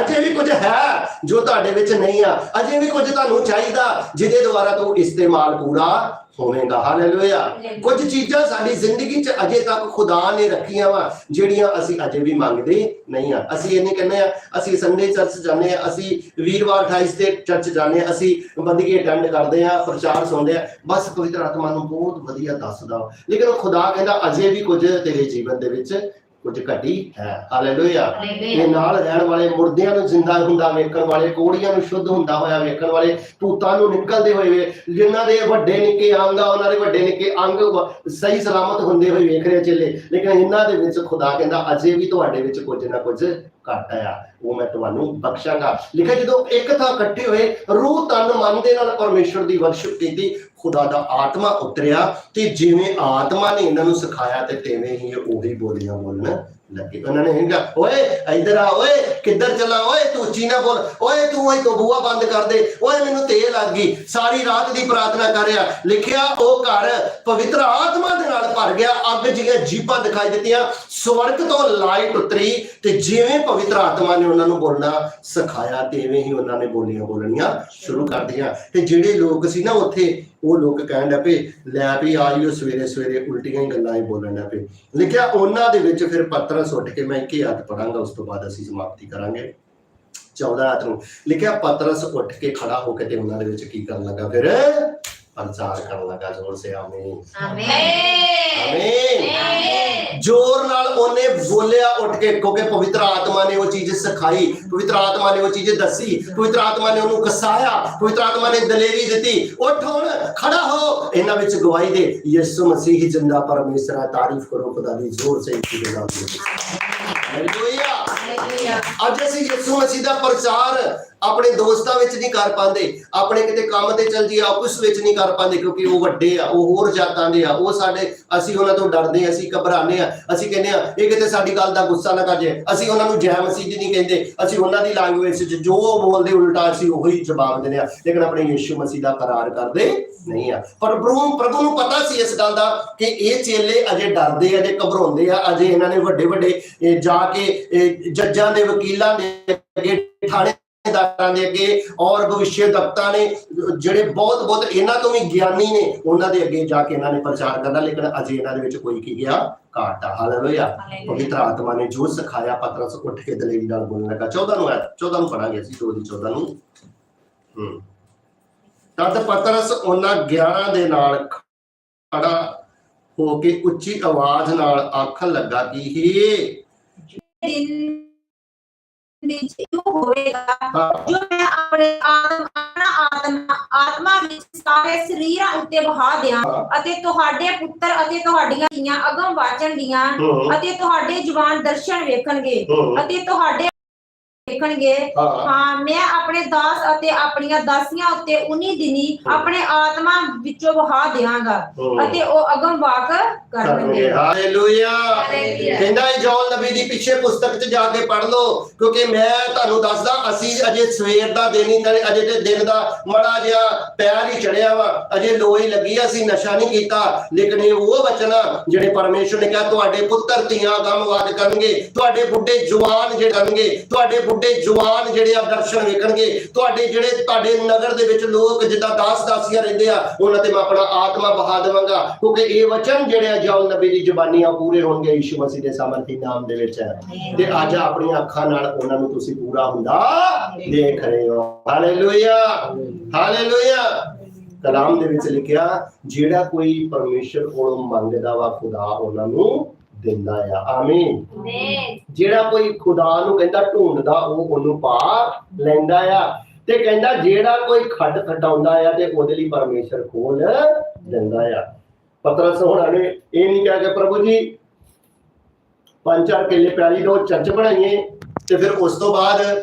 ਅਜੇ ਵੀ ਕੁਝ ਹੈ ਜੋ ਤੁਹਾਡੇ ਵਿੱਚ ਨਹੀਂ ਆ। ਅਜੇ ਵੀ ਕੁਝ ਤੁਹਾਨੂੰ ਚਾਹੀਦਾ ਜਿਹਦੇ ਦੁਆਰਾ ਤੂੰ ਇਸਤੇਮਾਲ ਪੂਰਾ ਹੋਵੇਗਾ ਹਾਲੇਲੂਇਆ ਕੁਝ ਚੀਜ਼ਾਂ ਸਾਡੀ ਜ਼ਿੰਦਗੀ 'ਚ ਅਜੇ ਤੱਕ ਖੁਦਾ ਨੇ ਰੱਖੀਆਂ ਵਾ ਜਿਹੜੀਆਂ ਅਸੀਂ ਅਜੇ ਵੀ ਮੰਗਦੇ ਨਹੀਂ ਆ। ਅਸੀਂ ਇਹ ਨਹੀਂ ਕਹਿੰਦੇ ਆ ਅਸੀਂ ਸੰਡੇ ਚਰਚ ਜਾਂਦੇ ਆ ਅਸੀਂ ਵੀਰਵਾਰ 28 ਤੇ ਚਰਚ ਜਾਂਦੇ ਆ ਅਸੀਂ ਬੰਦਗੀ ਅਟੈਂਡ ਕਰਦੇ ਆ ਪ੍ਰਚਾਰ ਸੁਣਦੇ ਆ ਬਸ ਪਵਿੱਤਰ ਆਤਮਾ ਨੂੰ ਬਹੁਤ ਵਧੀਆ ਦੱਸਦਾ। ਲੇਕਿਨ ਉਹ ਖੁਦਾ ਕਹਿੰਦਾ ਅਜੇ ਵੀ ਕੁਝ ਤੇਰੇ ਜੀਵਨ ਦੇ ਵਿੱਚ ਕੁਝ ਘਟੀ ਹੈ। ਹਾਲੇਲੂਇਆ ਇਹ ਨਾਲ ਰਹਿਣ ਵਾਲੇ ਮੁਰਦਿਆਂ ਨੂੰ ਜ਼ਿੰਦਾ ਹੁੰਦਾ ਵੇਖਣ ਵਾਲੇ ਕੋੜੀਆਂ ਨੂੰ ਸ਼ੁੱਧ ਹੁੰਦਾ ਹੋਇਆ ਵੇਖਣ ਵਾਲੇ ਭੂਤਾਂ ਨੂੰ ਨਿਕਲਦੇ ਹੋਏ ਵੇ- ਜਿਨ੍ਹਾਂ ਦੇ ਵੱਡੇ ਨਿੱਕੇ ਅੰਗ ਆ ਉਹਨਾਂ ਦੇ ਵੱਡੇ ਨਿੱਕੇ ਅੰਗ ਸਹੀ ਸਲਾਮਤ ਹੁੰਦੇ ਹੋਏ ਵੇਖ ਰਹੇ ਚੇਲੇ। ਲੇਕਿਨ ਇਹਨਾਂ ਦੇ ਵਿੱਚ ਖੁਦਾ ਕਹਿੰਦਾ ਅਜੇ ਵੀ ਤੁਹਾਡੇ ਵਿੱਚ ਕੁਝ ਨਾ ਕੁਝ ਘੱਟ ਆ ਉਹ ਮੈਂ ਤੁਹਾਨੂੰ ਬਖਸ਼ਾਂਗਾ। ਲਿਖਿਆ ਜਦੋਂ ਇੱਕ ਥਾਂ ਇਕੱਠੇ ਹੋਏ ਰੂਹ ਤਨ ਮਨ ਦੇ ਨਾਲ ਪਰਮੇਸ਼ਵਰ ਦੀ ਵਰਸ਼ਿਪ ਕੀਤੀ ਖੁਦਾ ਦਾ ਆਤਮਾ ਉਤਰਿਆ ਤੇ ਜਿਵੇਂ ਆਤਮਾ ਨੇ ਇਹਨਾਂ ਨੂੰ ਸਿਖਾਇਆ ਤੇ ਤਿਵੇਂ ਹੀ ਇਹ ਉਹੀ ਬੋਲੀਆਂ ਬੋਲਣ ਲੱਗੇ। ਉਹਨਾਂ ਨੇ ਕਿਹਾ, ਓਏ, ਇੱਧਰ ਆ, ਓਏ, ਕਿੱਧਰ ਚਲਾ? ਓਏ, ਤੂੰ ਚੀਨਾ ਬੋਲ। ਓਏ, ਤੂੰ ਇਹ ਬੂਆ ਬੰਦ ਕਰ ਦੇ। ਓਏ, ਮੈਨੂੰ ਤੇਲ ਲੱਗ ਗਈ। ਸਾਰੀ ਰਾਤ ਦੀ ਪ੍ਰਾਰਥਨਾ ਕਰਿਆ ਲਿਖਿਆ, ਉਹ ਘਰ ਪਵਿੱਤਰ ਆਤਮਾ ਦੇ ਭਰ ਗਿਆ। ਅੱਗ ਜਿਹੀਆਂ ਜੀਪਾਂ ਦਿਖਾਈ ਦਿੱਤੀਆਂ, ਸਵਰਗ ਤੋਂ ਲਾਈਟ ਉਤਰੀ ਤੇ ਜਿਵੇਂ ਪਵਿੱਤਰ ਆਤਮਾ ਨੇ ਉਹਨਾਂ ਨੂੰ ਬੋਲਣਾ ਸਿਖਾਇਆ ਤਿਵੇਂ ਹੀ ਉਹਨਾਂ ਨੇ ਬੋਲੀਆਂ ਬੋਲਣੀਆਂ ਸ਼ੁਰੂ ਕਰ ਦਿੱਤੀਆਂ। ਤੇ ਜਿਹੜੇ ਲੋਕ ਸੀ ਨਾ ਉੱਥੇ, ਉਹ ਲੋਕ ਕਹਿਣ ਲੱਗੇ ਲੈ ਵੀ ਆਈਓ ਸਵੇਰੇ ਸਵੇਰੇ ਉਲਟੀਆਂ ਹੀ ਗੱਲਾਂ ਹੀ ਬੋਲਣ ਲੱਗ ਲਿਖਿਆ, ਉਹਨਾਂ ਦੇ ਵਿੱਚ ਫਿਰ ਪਤਰਸ ਉੱਠ ਕੇ ਮੈਂ ਇੱਕ ਹੀ ਹੱਥ ਪੜਾਂਗਾ, ਉਸ ਤੋਂ ਬਾਅਦ ਅਸੀਂ ਸਮਾਪਤੀ ਕਰਾਂਗੇ। 14 ਹੱਥ ਨੂੰ। ਲਿਖਿਆ, ਪਤਰਸ ਉੱਠ ਕੇ ਖੜਾ ਹੋ ਕੇ ਤੇ ਉਹਨਾਂ ਦੇ ਵਿੱਚ ਕੀ ਕਰਨ ਲੱਗਾ ਫਿਰ? ਪ੍ਰਚਾਰ ਕਰਨ ਲੱਗਾ ਜ਼ੋਰ ਸੇ ਆਮੀਨ।
ਆਮੇਨ।
ਜ਼ੋਰ ਨਾਲ ਉਹਨੇ ਬੋਲਿਆ ਉੱਠ ਕੇ ਕਿਉਂਕਿ ਪਵਿੱਤਰ ਆਤਮਾ ਨੇ ਉਹ ਚੀਜ਼ ਸਿਖਾਈ ਪਵਿੱਤਰ ਆਤਮਾ ਨੇ ਉਹ ਚੀਜ਼ ਦੱਸੀ ਪਵਿੱਤਰ ਆਤਮਾ ਨੇ ਉਹਨੂੰ ਕਸਾਇਆ ਪਵਿੱਤਰ ਆਤਮਾ ਨੇ ਦਲੇਰੀ ਦਿੱਤੀ ਉੱਠ ਹੁਣ ਖੜਾ ਹੋ। ਇਹਨਾਂ ਵਿੱਚ ਗਵਾਹੀ ਦੇ ਯਿਸੂ ਮਸੀਹ ਜਿੰਦਾ ਪਰਮੇਸ਼ਰ ਹੈ ਤਾਰੀਫ ਕਰੋ ਖੁਦਾ ਦੀ ਜ਼ੋਰ ਸੇ ਇੱਕ ਦੇ ਨਾਮ ਹਾਲੇਲੂਇਆ
ਹਾਲੇਲੂਇਆ
ਅੱਜ ਅਸੀਂ ਯਿਸੂ ਮਸੀਹ ਦਾ ਪ੍ਰਚਾਰ ਆਪਣੇ ਦੋਸਤਾਂ ਵਿੱਚ ਨਹੀਂ ਕਰ ਪਾਉਂਦੇ, ਆਪਣੇ ਕਿਤੇ ਕੰਮ ਤੇ ਚਲ ਜੀ ਆਪਸ ਵਿੱਚ ਨਹੀਂ ਕਰ ਪਾਉਂਦੇ, ਕਿਉਂਕਿ ਉਹ ਵੱਡੇ ਆ, ਉਹ ਹੋਰ ਜਾਤਾਂ ਦੇ ਆ, ਉਹ ਸਾਡੇ, ਅਸੀਂ ਉਹਨਾਂ ਤੋਂ ਡਰਦੇ ਆ ਅਸੀਂ ਘਬਰਾਉਂਦੇ ਆ ਅਸੀਂ ਕਹਿੰਦੇ ਆ ਇਹ ਕਿਤੇ ਸਾਡੀ ਗੱਲ ਦਾ ਗੁੱਸਾ ਨਾ ਕਰ ਜਾਏ, ਅਸੀਂ ਉਹਨਾਂ ਨੂੰ ਜੈ ਮਸੀਹ ਨਹੀਂ ਕਹਿੰਦੇ, ਅਸੀਂ ਉਹਨਾਂ ਦੀ ਲੈਂਗੁਏਜ 'ਚ ਜੋ ਉਹ ਬੋਲਦੇ ਉਲਟਾ ਅਸੀਂ ਉਹੀ ਜਵਾਬ ਦਿੰਦੇ ਆ ਲੇਕਿਨ ਆਪਣੇ ਯਿਸੂ ਮਸੀਹ ਦਾ ਕਰਾਰ ਕਰਦੇ ਨਹੀਂ ਆ। ਪਰ ਪ੍ਰਭੂ ਪ੍ਰਭੂ ਨੂੰ ਪਤਾ ਸੀ ਇਸ ਗੱਲ ਦਾ ਕਿ ਇਹ ਚੇਲੇ ਅਜੇ ਡਰਦੇ ਅਜੇ ਘਬਰਾਉਂਦੇ ਆ, ਅਜੇ ਇਹਨਾਂ ਨੇ ਵੱਡੇ ਵੱਡੇ ਜਾ ਕੇ, ਇਹ ਜੱਜਾਂ ਦੇ ਵਕੀਲਾਂ ਦੇ ਅੱਗੇ ਥਾਣੇਦਾਰਾਂ ਦੇ ਅੱਗੇ ਔਰ ਭਵਿੱਖ ਦਕਤਾ ਨੇ ਜਿਹੜੇ ਬਹੁਤ ਬਹੁਤ ਇਹਨਾਂ ਤੋਂ ਵੀ ਗਿਆਨੀ ਨੇ ਉਹਨਾਂ ਦੇ ਅੱਗੇ ਜਾ ਕੇ ਇਹਨਾਂ ਨੇ ਪ੍ਰਚਾਰ ਕਰਨਾ ਲੇਕਿਨ ਅਜੇ ਇਹਨਾਂ ਦੇ ਵਿੱਚ ਕੋਈ ਕੀ ਗਿਆ? ਘਾਟ ਹਾਲੇਲੂਇਆ। ਪਵਿੱਤਰ ਆਤਮਾ ਨੇ ਜੋ ਸਿਖਾਇਆ ਪਤਰਸ ਉੱਠ ਕੇ ਦਲੇਰੀ ਨਾਲ ਬੋਲਣ ਲੱਗਾ। 14 ਨੂੰ ਹੈ 14 ਨੂੰ ਪੜਾਂਗੇ ਅਸੀਂ 2 ਦੀ 14 ਨੂੰ। ਹੂੰ। ਤਦ ਪਤਰਸ ਉਹਨਾਂ 11 ਦੇ ਨਾਲ ਖੜਾ ਹੋ ਕੇ ਉੱਚੀ ਆਵਾਜ਼ ਨਾਲ ਆਖਣ ਲੱਗਾ ਕਿ ਹੇ
ਦਿਨ ਵਿੱਚ ਹੋਵੇਗਾ ਜੋ ਮੈਂ ਆਪਣੇ ਆਤਮ ਆਤਮਾ ਆਤਮਾ ਵਿੱਚ ਸਾਰੇ ਸਰੀਰਾਂ ਉੱਤੇ ਵਹਾ ਦਿਆਂ ਅਤੇ ਤੁਹਾਡੇ ਪੁੱਤਰ ਅਤੇ ਤੁਹਾਡੀਆਂ ਧੀਆਂ ਅਗਮ
ਹੂੰ,
ਅਤੇ ਤੁਹਾਡੇ ਜਵਾਨ ਦਰਸ਼ਨ ਵੇਖਣਗੇ ਅਤੇ ਤੁਹਾਡੇ ਵੇਖਣਗੇ
ਹਾਂ।
ਹਾਂ ਮੈਂ ਆਪਣੇ ਦਾਸ ਅਤੇ ਆਪਣੀਆਂ ਦਾਸੀਆਂ ਉੱਤੇ ਉਨੀ ਦਿਨੀ ਆਪਣੇ ਆਤਮਾ ਵਿੱਚੋਂ ਵਹਾ
ਹਮ।
ਅਤੇ ਉਹ ਅਗਮ ਵਾਕ
ਕਰਨਗੇ। ਹਾਲੇਲੂਇਆ।
ਹਾਲੇਲੂਇਆ।
ਕਹਿੰਦਾ ਇਹ ਜੌਲ ਨਬੀ ਦੀ ਪਿੱਛੇ ਪੁਸਤਕ 'ਚ ਜਾ ਕੇ ਪੜ੍ਹ ਲਓ ਕਿਉਂਕਿ ਮੈਂ ਤੁਹਾਨੂੰ ਦੱਸਦਾ ਅਸੀਂ ਅਜੇ ਸਵੇਰ ਦਾ ਦਿਨ ਹੀ ਤੇ ਅਜੇ ਤੇ ਦਿਨ ਦਾ ਮੜਾ ਜਿਹਾ ਪੈਰ ਹੀ ਚੜਿਆ ਵਾ। ਅਜੇ ਲੋਈ ਲੱਗੀ ਆ, ਅਸੀਂ ਨਸ਼ਾ ਨਹੀਂ ਕੀਤਾ। ਲੇਕਿਨ ਇਹ ਉਹ ਵਚਨ ਆ ਜਿਹੜੇ ਪਰਮੇਸ਼ਰ ਨੇ ਕਿਹਾ ਤੁਹਾਡੇ ਪੁੱਤਰ ਧੀਆਂ ਗਮਵਾਦ ਕਰਨਗੇ ਤੁਹਾਡੇ ਬੁੱਢੇ ਜਵਾਨ ਜਿਹੜੇ ਕਰਨਗੇ ਤੁਹਾਡੇ ਬੁੱਢੇ ਜਵਾਨ ਜਿਹੜੇ ਆ ਦਰਸ਼ਨ ਵੇਖਣਗੇ। ਤੁਹਾਡੇ ਜਿਹੜੇ ਤੁਹਾਡੇ ਨਗਰ ਦੇ ਵਿੱਚ ਲੋਕ ਜਿੱਦਾਂ ਦਾਸ ਦਾਸੀਆਂ ਰਹਿੰਦੇ ਆ, ਉਹਨਾਂ ਤੇ ਮੈਂ ਆਪਣਾ ਆਤਮਾ ਬਹਾ ਦੇਵਾਂਗਾ। ਕਿਉਂਕਿ ਇਹ ਵਚਨ ਜਿਹੜੇ ਆ ਜੌਲ ਨਬੀ ਦੀ ਜ਼ੁਬਾਨੀ ਆ ਪੂਰੇ ਹੋਣਗੇ, ਯਿਸੂ ਮਸੀਹ ਦੇ ਸਮਰਥੀ ਨਾਮ ਦੇ ਵਿੱਚ। ਤੇ ਅੱਜ ਆਪਣੀਆਂ ਅੱਖਾਂ ਨਾਲ ਉਹਨਾਂ ਨੂੰ ਤੁਸੀਂ ਪੂਰਾ ਹੁੰਦਾ ਦੇਖ ਰਹੇ ਹੋ। ਹਾਲੇਲੂਇਆ ਹਾਲੇਲੂਇਆ ਕਲਾਮ ਦੇ ਵਿੱਚ ਲਿਖਿਆ, ਜਿਹੜਾ ਕੋਈ ਪਰਮੇਸ਼ਰ ਕੋਲੋਂ ਮੰਗਦਾ ਵਾ ਖੁਦਾ ਉਹਨਾਂ ਨੂੰ ਦਿੰਦਾ ਆ। ਆਮੀਨ। ਜਿਹੜਾ ਕੋਈ ਖੁਦਾ ਨੂੰ ਕਹਿੰਦਾ ਢੂੰਡਦਾ ਉਹ ਉਹਨੂੰ ਪਾ ਲੈਂਦਾ ਆ। ਤੇ ਕਹਿੰਦਾ ਜਿਹੜਾ ਕੋਈ ਖੱਟ ਖਟਾਉਂਦਾ ਆ ਤੇ ਉਹਦੇ ਲਈ ਪਰਮੇਸ਼ਰ ਖੋਲ ਦਿੰਦਾ ਆ। ਪਤਰਸ ਹੋਣਾ ਨੇ ਇਹ ਨਹੀਂ ਕਿਹਾ ਕਿ ਪ੍ਰਭੂ ਜੀ ਪੰਜ ਚਾਰ ਕਿੱਲੇ ਪਿਆਲੀ ਦੋ ਚਰਚ ਬਣਾਈਏ ਤੇ ਫਿਰ ਉਸ ਤੋਂ ਬਾਅਦ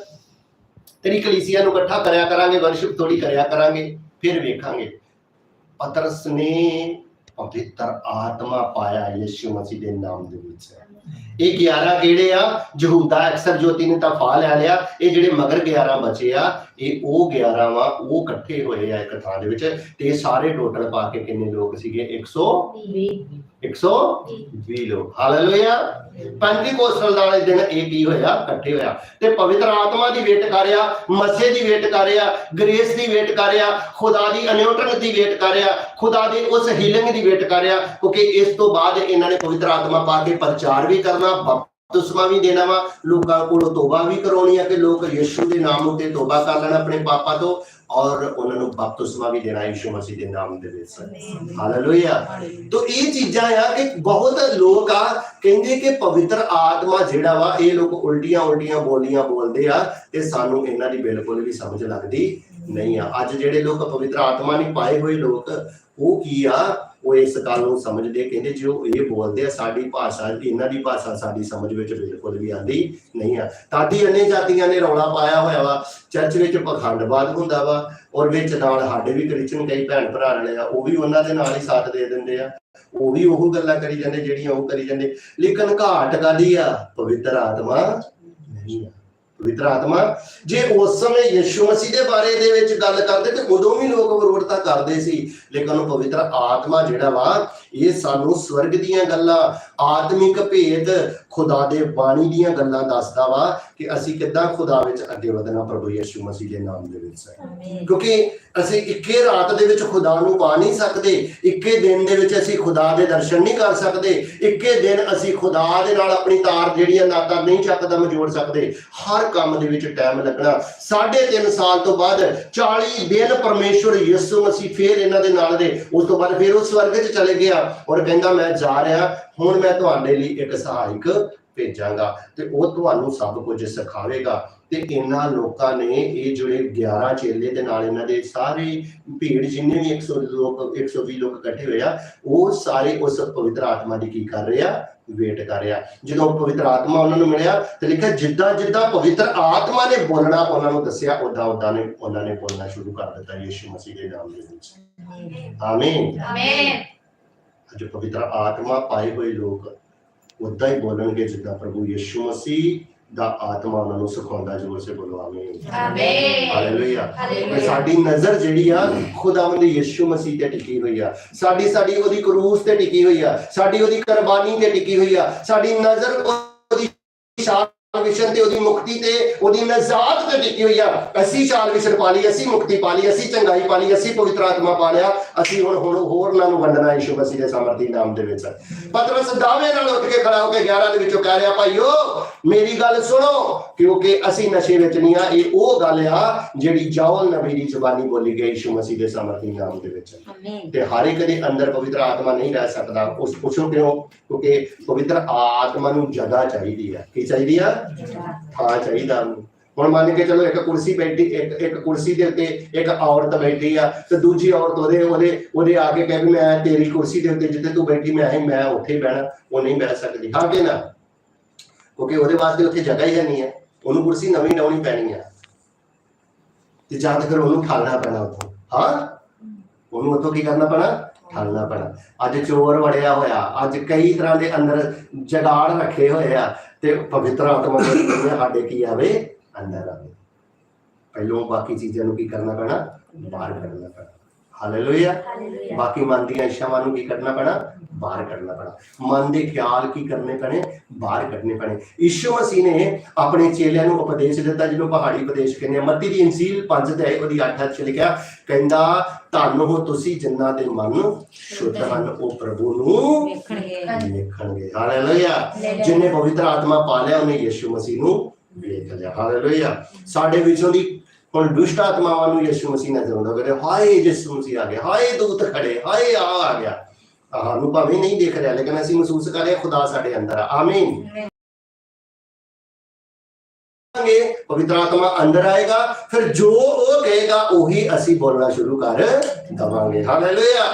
ਤੇਰੀ ਕਲੀਸਿਆ ਨੂੰ ਇਕੱਠਾ ਕਰਿਆ ਕਰਾਂਗੇ ਵਰਸ਼ਿਪ ਥੋੜੀ ਕਰਿਆ ਕਰਾਂਗੇ ਫਿਰ ਵੇਖਾਂਗੇ। ਪਤਰਸ ਨੇ ਪਵਿੱਤਰ ਆਤਮਾ ਪਾਇਆ ਯਿਸੂ ਮਸੀਹ ਦੇ ਨਾਮ ਦੇ ਵਿੱਚ। ਇਹ 11 ਕਿਹੜੇ ਆ? ਯਹੂਦਾ ਅਕਸਰ ਜੋਤੀ ਨੇ ਤਾਂ ਫਾ ਲੈ ਲਿਆ। ਇਹ ਜਿਹੜੇ ਮਗਰ 11 ਬਚੇ ਆ, ਇਹ ਉਹ 11 ਵਾ, ਉਹ ਇਕੱਠੇ ਹੋਏ ਆ ਇੱਕ ਥਾਂ ਦੇ ਵਿੱਚ ਤੇ ਸਾਰੇ ਟੋਟਲ ਪਾ ਕੇ ਕਿੰਨੇ ਲੋਕ ਸੀਗੇ? 100 120 ਲੋਕ। ਹਾਲੇਲੂਇਆ ਪੰਜੀ ਕੋਸਟਲ ਵਾਲੇ ਦਿਨ ਇਹ ਕੀ ਹੋਇਆ? ਇਕੱਠੇ ਹੋਇਆ। ਤੇ ਪਵਿੱਤਰ ਆਤਮਾ ਦੀ ਵੇਟ ਕਰ ਰਿਹਾ ਮਸੇ ਦੀ ਵੇਟ ਕਰ ਰਿਹਾ, ਗ੍ਰੇਸ ਦੀ ਵੇਟ ਕਰ ਰਿਹਾ, ਖੁਦਾ ਦੀ ਅਨਿਓਟਨ ਦੀ ਵੇਟ ਕਰ ਰਿਹਾ, ਖੁਦਾ ਦੇ ਉਸ ਹੀਲਿੰਗ ਦੀ ਵੇਟ ਕਰ ਰਿਹਾ, ਕਿਉਂਕਿ ਇਸ ਤੋਂ ਬਾਅਦ ਇਹਨਾਂ ਨੇ ਪਵਿੱਤਰ ਆਤਮਾ ਪਾ ਕੇ ਪ੍ਰਚਾਰ ਵੀ ਕਰਨਾ ਬਪਤਿਸਮਾ ਵੀ ਦੇਣਾ ਵਾ ਲੋਕਾਂ ਕੋਲੋਂ ਤੋਬਾ ਵੀ ਕਰਾਉਣੀ ਆ ਕਿ ਲੋਕ ਯਿਸੂ ਦੇ ਨਾਮ ਉੱਤੇ ਤੋਬਾ ਕਰ ਲੈਣ ਆਪਣੇ ਪਾਪਾਂ ਤੋਂ ਔਰ ਉਹਨਾਂ ਨੂੰ ਬਪਤਿਸਮਾ ਵੀ ਦੇਣਾ ਯਿਸੂ ਮਸੀਹ ਦੇ ਨਾਮ ਦੇ ਵਿੱਚ। ਹਾਲੇਲੂਇਆ ਤੋ ਇਹ ਚੀਜ਼ਾਂ ਆ ਕਿ ਬਹੁਤ ਲੋਕ ਆ ਕਹਿੰਦੇ ਕਿ ਪਵਿੱਤਰ ਆਤਮਾ ਜਿਹੜਾ ਵਾ ਇਹ ਲੋਕ ਉਲਟੀਆਂ ਉਲਟੀਆਂ ਬੋਲੀਆਂ ਬੋਲਦੇ ਆ ਤੇ ਸਾਨੂੰ ਇਹਨਾਂ ਦੀ ਬਿਲਕੁਲ ਵੀ ਸਮਝ ਲੱਗਦੀ ਨਹੀਂ ਆ। ਅੱਜ ਜਿਹੜੇ ਲੋਕ ਪਵਿੱਤਰ ਆਤਮਾ ਨਹੀਂ ਪਾਏ ਹੋਏ ਲੋਕ ਉਹ ਕੀ ਆ? ਉਹ ਇਸ ਗੱਲ ਨੂੰ ਸਮਝਦੇ, ਕਹਿੰਦੇ ਜੇ ਉਹ ਇਹ ਬੋਲਦੇ ਆ, ਸਾਡੀ ਭਾਸ਼ਾ, ਇਹਨਾਂ ਦੀ ਭਾਸ਼ਾ ਸਾਡੀ ਸਮਝ ਵਿੱਚ ਬਿਲਕੁਲ ਵੀ ਆਂਦੀ ਨਹੀਂ ਆ। ਤਾਦੀ ਅਨੇ ਜਾਤੀਆਂ ਨੇ ਰੌਲਾ ਪਾਇਆ ਹੋਇਆ ਵਾ, ਚਰਚ ਵਿੱਚ ਪਖੰਡਵਾਦ ਹੁੰਦਾ ਵਾ, ਔਰ ਵਿੱਚ ਨਾਲ ਸਾਡੇ ਵੀ ਕ੍ਰਿਸਚਨ ਕਈ ਭੈਣ ਭਰਾ ਰਲੇ ਆ, ਉਹ ਵੀ ਉਹਨਾਂ ਦੇ ਨਾਲ ਹੀ ਸਾਥ ਦੇ ਦਿੰਦੇ ਆ। ਉਹ ਵੀ ਉਹ ਗੱਲਾਂ ਕਰੀ ਜਾਂਦੇ, ਜਿਹੜੀਆਂ ਉਹ ਕਰੀ ਜਾਂਦੇ। ਲੇਕਿਨ ਘਾਟ ਕਾਦੀ ਆ, ਪਵਿੱਤਰ ਆਤਮਾ ਨਹੀਂ ਆ। ਪਵਿੱਤਰ ਆਤਮਾ। ਜੇ ਉਸ ਸਮੇਂ ਯਿਸੂ ਮਸੀਹ ਦੇ ਬਾਰੇ ਦੇ ਵਿੱਚ ਗੱਲ ਕਰਦੇ ਤੇ ਉਦੋਂ ਵੀ ਲੋਕ ਵਿਰੋਧਤਾ ਕਰਦੇ ਸੀ। ਲੇਕਿਨ ਉਹ ਪਵਿੱਤਰ ਆਤਮਾ ਜਿਹੜਾ ਵਾ ਇਹ ਸਾਨੂੰ ਸਵਰਗ ਦੀਆਂ ਗੱਲਾਂ ਆਤਮਿਕ ਭੇਦ ਖੁਦਾ ਦੇ ਬਾਣੀ ਦੀਆਂ ਗੱਲਾਂ ਦੱਸਦਾ ਵਾ ਕਿ ਅਸੀਂ ਕਿੱਦਾਂ ਖੁਦਾ ਵਿੱਚ ਅੱਗੇ ਵਧਣਾ ਪ੍ਰਭੂ ਯਿਸੂ ਮਸੀਹ ਦੇ ਨਾਮ ਦੇ ਵਿੱਚ। ਕਿਉਂਕਿ ਅਸੀਂ ਇੱਕੇ ਰਾਤ ਦੇ ਵਿੱਚ ਖੁਦਾ ਨੂੰ ਪਾ ਨਹੀਂ ਸਕਦੇ ਇੱਕੇ ਦਿਨ ਦੇ ਵਿੱਚ ਅਸੀਂ ਖੁਦਾ ਦੇ ਦਰਸ਼ਨ ਨਹੀਂ ਕਰ ਸਕਦੇ ਇੱਕੇ ਦਿਨ ਅਸੀਂ ਖੁਦਾ ਦੇ ਨਾਲ ਆਪਣੀ ਤਾਰ ਜਿਹੜੀ ਆ ਨਾਤਾ ਨਹੀਂ ਚੱਕਦਮ ਜੋੜ ਸਕਦੇ ਹਰ ਕੰਮ ਦੇ ਵਿੱਚ ਟਾਈਮ ਲੱਗਣਾ। ਸਾਢੇ ਤਿੰਨ ਸਾਲ ਤੋਂ ਬਾਅਦ 40 ਦਿਨ ਪਰਮੇਸ਼ਵਰ ਯਿਸੂ ਮਸੀਹ ਫੇਰ ਇਹਨਾਂ ਦੇ ਨਾਲ ਦੇ ਉਸ ਤੋਂ ਬਾਅਦ ਫੇਰ ਉਹ ਸਵਰਗ 'ਚ ਚਲੇ ਗਿਆ। ਔਰ ਕਹਿੰਦਾ ਮੈਂ ਜਾ ਰਿਹਾ ਹੁਣ ਮੈਂ ਤੁਹਾਡੇ ਲਈ ਇੱਕ ਸਹਾਇਕ ਭੇਜਾਂਗਾ ਤੇ ਉਹ ਤੁਹਾਨੂੰ ਸਭ ਕੁਝ ਸਿਖਾਵੇਗਾ। ਤੇ ਇਹਨਾਂ ਲੋਕਾਂ ਨੇ ਇਹ ਜਿਹੜੇ 11 ਚੇਲੇ ਦੇ ਨਾਲ ਇਹਨਾਂ ਦੇ ਸਾਰੇ ਭੀੜ ਜਿੰਨੇ ਵੀ 100 ਲੋਕ 120 ਲੋਕ ਇਕੱਠੇ ਹੋਏ ਆ ਉਹ ਸਾਰੇ ਉਸ ਪਵਿੱਤਰ ਆਤਮਾ ਦੀ ਕੀ ਕਰ ਰਹੇ ਆ? ਵੇਟ ਕਰ ਰਿਹਾ ਜਦੋਂ ਪਵਿੱਤਰ ਆਤਮਾ ਉਹਨਾਂ ਨੂੰ ਮਿਲਿਆ ਤੇ ਲਿਖਿਆ ਜਿੱਦਾਂ ਜਿੱਦਾਂ ਪਵਿੱਤਰ ਆਤਮਾ ਨੇ ਬੋਲਣਾ ਉਹਨਾਂ ਨੂੰ ਦੱਸਿਆ ਉਦਾਂ ਉਦਾਂ ਨੇ ਉਹਨਾਂ ਨੇ ਬੋਲਣਾ ਸ਼ੁਰੂ ਕਰ ਦਿੱਤਾ ਯਿਸੂ ਮਸੀਹ ਦੇ ਨਾਮ ਦੇ ਵਿੱਚ। ਆਮੀਨ
ਆਮੇਨ
ਅੱਜ ਪਵਿੱਤਰ ਆਤਮਾ ਪਾਏ ਹੋਏ ਲੋਕ ਉਦਾਂ ਹੀ ਬੋਲਣਗੇ ਜਿੱਦਾਂ ਪ੍ਰਭੂ ਯਿਸੂ ਮਸੀਹ ਦਾ ਆਤਮਾ ਉਹਨਾਂ ਨੂੰ ਸਿਖਾਉਂਦਾ ਜੋਰ ਸੇ ਬੋਲੋ ਆਮੀਨ।
ਆਮੇਨ।
ਹਾਲੇਲੂਇਆ। ਤੇ ਸਾਡੀ ਨਜ਼ਰ ਜਿਹੜੀ ਆ ਖੁਦਾਵੰਦ ਯਿਸੂ ਮਸੀਹ ਤੇ ਟਿਕੀ ਹੋਈ ਆ। ਸਾਡੀ ਸਾਡੀ ਉਹਦੀ ਕਰੂਸ ਤੇ ਟਿਕੀ ਹੋਈ ਆ। ਸਾਡੀ ਉਹਦੀ ਕੁਰਬਾਨੀ ਤੇ ਟਿਕੀ ਹੋਈ ਆ। ਸਾਡੀ ਨਜ਼ਰ ਉਹਦੀ ਵਿਸ਼ਨ ਤੇ ਉਹਦੀ ਮੁਕਤੀ ਤੇ ਉਹਦੀ ਨਜ਼ਾਤ ਤੇ ਟਿਕੀ ਹੋਈ ਆ। ਅਸੀਂ ਸ਼ਾਲ ਵਿਸ਼ਨ ਪਾ ਲਈ ਅਸੀਂ ਮੁਕਤੀ ਪਾ ਲਈ ਅਸੀਂ ਚੰਗਾਈ ਪਾ ਲਈ ਅਸੀਂ ਪਵਿੱਤਰ ਆਤਮਾ ਪਾ ਲਿਆ। ਅਸੀਂ ਹੁਣ ਹੁਣ ਹੋਰਨਾਂ ਨੂੰ ਵੰਡਣਾ ਯਿਸੂ ਮਸੀਹ ਦੇ ਸਮਰਥੀ ਨਾਮ ਦੇ ਵਿੱਚ। ਪਤਰਸ ਦਾਅਵੇ ਨਾਲ ਉੱਠ ਕੇ ਖੜਾ ਹੋ ਕੇ 11 ਦੇ ਵਿੱਚੋਂ ਕਹਿ ਰਿਹਾ ਭਾਈਓ ਮੇਰੀ ਗੱਲ ਸੁਣੋ ਕਿਉਂਕਿ ਅਸੀਂ ਨਸ਼ੇ ਵਿੱਚ ਨਹੀਂ ਆ। ਇਹ ਉਹ ਗੱਲ ਆ ਜਿਹੜੀ ਜਾਵਲ ਨਬੀ ਦੀ ਜ਼ੁਬਾਨੀ ਬੋਲੀ ਗਈ ਯਿਸੂ ਮਸੀਹ ਦੇ ਸਮਰਥੀ ਨਾਮ ਦੇ ਵਿੱਚ। ਤੇ ਹਰ ਇੱਕ ਦੇ ਅੰਦਰ ਪਵਿੱਤਰ ਆਤਮਾ ਨਹੀਂ ਰਹਿ ਸਕਦਾ। ਉਸ ਪੁੱਛੋ ਕਿਉਂ? ਕਿਉਂਕਿ ਪਵਿੱਤਰ ਆਤਮਾ ਨੂੰ ਜਗ੍ਹਾ ਚਾਹੀਦੀ ਆ। ਕੀ ਚਾਹੀਦੀ ਆ? ਥਾਂ ਚਾਹੀਦਾ ਉਹਨੂੰ। ਹੁਣ ਮੰਨ ਕੇ ਚਲੋ ਇੱਕ ਕੁਰਸੀ ਬੈਠੀ, ਇੱਕ ਇੱਕ ਕੁਰਸੀ ਦੇ ਉੱਤੇ ਇੱਕ ਔਰਤ ਬੈਠੀ ਆ, ਤੇ ਦੂਜੀ ਔਰਤ ਉਹਦੇ ਉਹਦੇ ਉਹਦੇ ਆ ਕੇ ਕਹੇ ਵੀ ਮੈਂ ਤੇਰੀ ਕੁਰਸੀ ਦੇ ਉੱਤੇ ਜਿੱਥੇ ਤੂੰ ਬੈਠੀ, ਮੈਂ ਹੀ ਮੈਂ ਉੱਥੇ ਹੀ ਬਹਿਣਾ, ਉਹ ਨਹੀਂ ਬਹਿ ਸਕਦੀ। ਹਾਂ ਕਿ ਨਾ? ਕਿਉਂਕਿ ਉਹਦੇ ਵਾਸਤੇ ਉੱਥੇ ਜਗ੍ਹਾ ਹੀ ਹੈ ਨਹੀਂ ਹੈ। ਉਹਨੂੰ ਕੁਰਸੀ ਨਵੀਂ ਡਾਉਣੀ ਪੈਣੀ ਆ। ਤੇ ਜਦ ਫਿਰ ਉਹਨੂੰ ਠਾਲਣਾ ਪੈਣਾ ਉੱਥੋਂ। ਹਾਂ? ਉਹਨੂੰ ਉੱਥੋਂ ਕੀ ਕਰਨਾ ਪੈਣਾ? ਠਾਲਣਾ ਪੈਣਾ। ਅੱਜ ਚੋਰ ਵੜਿਆ ਹੋਇਆ, ਅੱਜ ਕਈ ਤਰ੍ਹਾਂ ਦੇ ਅੰਦਰ ਜਗਾੜ ਰੱਖੇ ਹੋਏ ਆ ਤੇ ਪਵਿੱਤਰ ਆਤਮਾ ਦੇ ਸਾਡੇ ਕੀ ਆਵੇ? ਅੰਦਰ ਆਵੇ। ਪਹਿਲੋਂ ਬਾਕੀ ਚੀਜ਼ਾਂ ਨੂੰ ਕੀ ਕਰਨਾ ਪੈਣਾ? ਬਾਹਰ ਕੱਢਣਾ ਪੈਣਾ। ਹਾਲੇਲੂਇਆ ਬਾਕੀ ਮਨ ਦੀਆਂ ਇੱਛਾਵਾਂ ਨੂੰ ਕੀ ਕਰਨਾ ਪੈਣਾ? ਬਾਹਰ ਕੱਢਣਾ ਪੈਣਾ। ਮਨ ਦੇ ਖਿਆਲ ਕੀ ਕਰਨੇ ਪੈਣੇ? ਬਾਹਰ ਕੱਢਣੇ ਪੈਣੇ। ਯਿਸੂ ਮਸੀਹ ਨੇ ਆਪਣੇ ਚੇਲਿਆਂ ਨੂੰ ਉਪਦੇਸ਼ ਦਿੱਤਾ ਜਿਹਨੂੰ ਪਹਾੜੀ ਉਪਦੇਸ਼ ਕਹਿੰਦੇ ਆ ਮੱਤੀ ਦੀ ਇੰਜੀਲ 5 ਤੇ ਉਹਦੀ 8 ਚ ਲਿਖਿਆ ਕਹਿੰਦਾ ਧੰਨ ਹੋ ਤੁਸੀਂ ਜਿਨ੍ਹਾਂ ਦੇ ਮਨ ਸ਼ੁੱਧ ਹਨ। ਉਹ ਪ੍ਰਭੂ ਨੂੰ
ਵੇਖਣਗੇ।
ਵੇਖਣਗੇ। ਹਾਲੇਲੂਇਆ ਜਿਹਨੇ ਪਵਿੱਤਰ ਆਤਮਾ ਪਾ ਲਿਆ ਉਹਨੇ ਯਿਸੂ ਮਸੀਹ ਨੂੰ ਵੇਖ ਲਿਆ। ਹਾਲੇਲੂਇਆ ਸਾਡੇ ਵਿੱਚੋਂ ਦੀ ਹੁਣ ਦੁਸ਼ਟ ਆਤਮਾਵਾਂ ਨੂੰ ਯਿਸੂ ਮਸੀਹ ਨਜ਼ਰ ਆਉਂਦਾ ਕਹਿੰਦੇ ਹਾਏ ਯਿਸੂ ਮਸੀਹ ਆ ਗਿਆ, ਹਾਏ ਦੂਤ ਖੜੇ, ਹਾਏ ਆ ਆ ਗਿਆ। ਆਹ ਨੂੰ ਭਾਵੇਂ ਨਹੀਂ ਦੇਖ ਰਿਹਾ, ਲੇਕਿਨ ਅਸੀਂ ਮਹਿਸੂਸ ਕਰ ਰਹੇ ਖੁਦਾ ਸਾਡੇ ਅੰਦਰ ਆ। ਆਮੀਨ। ਕਰਾਂਗੇ, ਪਵਿੱਤਰ ਆਤਮਾ ਅੰਦਰ ਆਏਗਾ, ਫਿਰ ਜੋ ਉਹ ਕਹੇਗਾ, ਉਹੀ ਅਸੀਂ ਬੋਲਣਾ ਸ਼ੁਰੂ ਕਰ ਦਵਾਂਗੇ। ਹਾਲੇਲੂਇਆ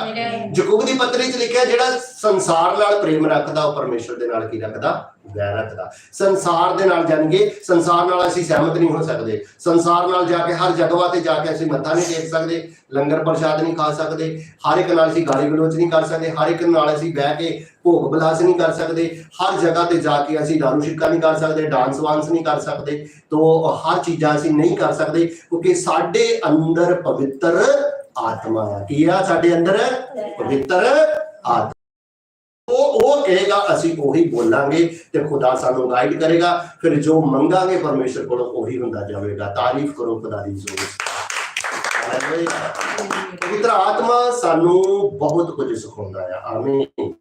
ਯਕੂਬ ਦੀ ਪੱਤਰੀ 'ਚ ਲਿਖਿਆ ਜਿਹੜਾ ਸੰਸਾਰ ਨਾਲ ਪ੍ਰੇਮ ਰੱਖਦਾ ਉਹ ਪਰਮੇਸ਼ਰ ਦੇ ਨਾਲ ਕੀ ਰੱਖਦਾ? ਵੈਰ ਰੱਖਦਾ। ਸੰਸਾਰ ਦੇ ਨਾਲ ਜਾਣਗੇ ਸੰਸਾਰ ਨਾਲ ਅਸੀਂ ਸਹਿਮਤ ਨਹੀਂ ਹੋ ਸਕਦੇ। ਸੰਸਾਰ ਨਾਲ ਜਾ ਕੇ ਹਰ ਜਗ੍ਹਾ ਤੇ ਜਾ ਕੇ ਅਸੀਂ ਮੱਥਾ ਨਹੀਂ ਟੇਕ ਸਕਦੇ ਲੰਗਰ ਪ੍ਰਸ਼ਾਦ ਨਹੀਂ ਖਾ ਸਕਦੇ ਹਰ ਇੱਕ ਨਾਲ ਅਸੀਂ ਗਾਲੀ ਗਲੋਚ ਨਹੀਂ ਕਰ ਸਕਦੇ ਹਰ ਇੱਕ ਨਾਲ ਅਸੀਂ ਬਹਿ ਕੇ ਭੋਗ ਬਲਾਸ ਨਹੀਂ ਕਰ ਸਕਦੇ ਹਰ ਜਗ੍ਹਾ ਤੇ ਜਾ ਕੇ ਅਸੀਂ ਦਾਰੂ ਸ਼ਿਕਾ ਨਹੀਂ ਕਰ ਸਕਦੇ ਡਾਂਸ ਵਾਂਸ ਨਹੀਂ ਕਰ ਸਕਦੇ ਤੋ ਹਰ ਚੀਜ਼ਾਂ ਅਸੀਂ ਨਹੀਂ ਕਰ ਸਕਦੇ ਕਿਉਂਕਿ ਸਾਡੇ ਅੰਦਰ ਪਵਿੱਤਰ ਆਤਮਾ ਆ। ਕੀ ਆ? ਸਾਡੇ ਅੰਦਰ ਪਵਿੱਤਰ ਆਤਮਾ। ਉਹ ਉਹ ਕਹੇਗਾ, ਅਸੀਂ ਉਹੀ ਬੋਲਾਂਗੇ ਤੇ ਖੁਦਾ ਸਾਨੂੰ ਗਾਈਡ ਕਰੇਗਾ। ਫਿਰ ਜੋ ਮੰਗਾਂਗੇ ਪਰਮੇਸ਼ਰ ਕੋਲੋਂ ਉਹੀ ਹੁੰਦਾ ਜਾਵੇਗਾ। ਤਾਰੀਫ ਕਰੋ ਖੁਦਾ ਦੀ ਜ਼ੋਰ ਪਵਿੱਤਰ ਆਤਮਾ ਸਾਨੂੰ ਬਹੁਤ ਕੁਝ ਸਿਖਾਉਂਦਾ ਆ। ਆਮੀਨ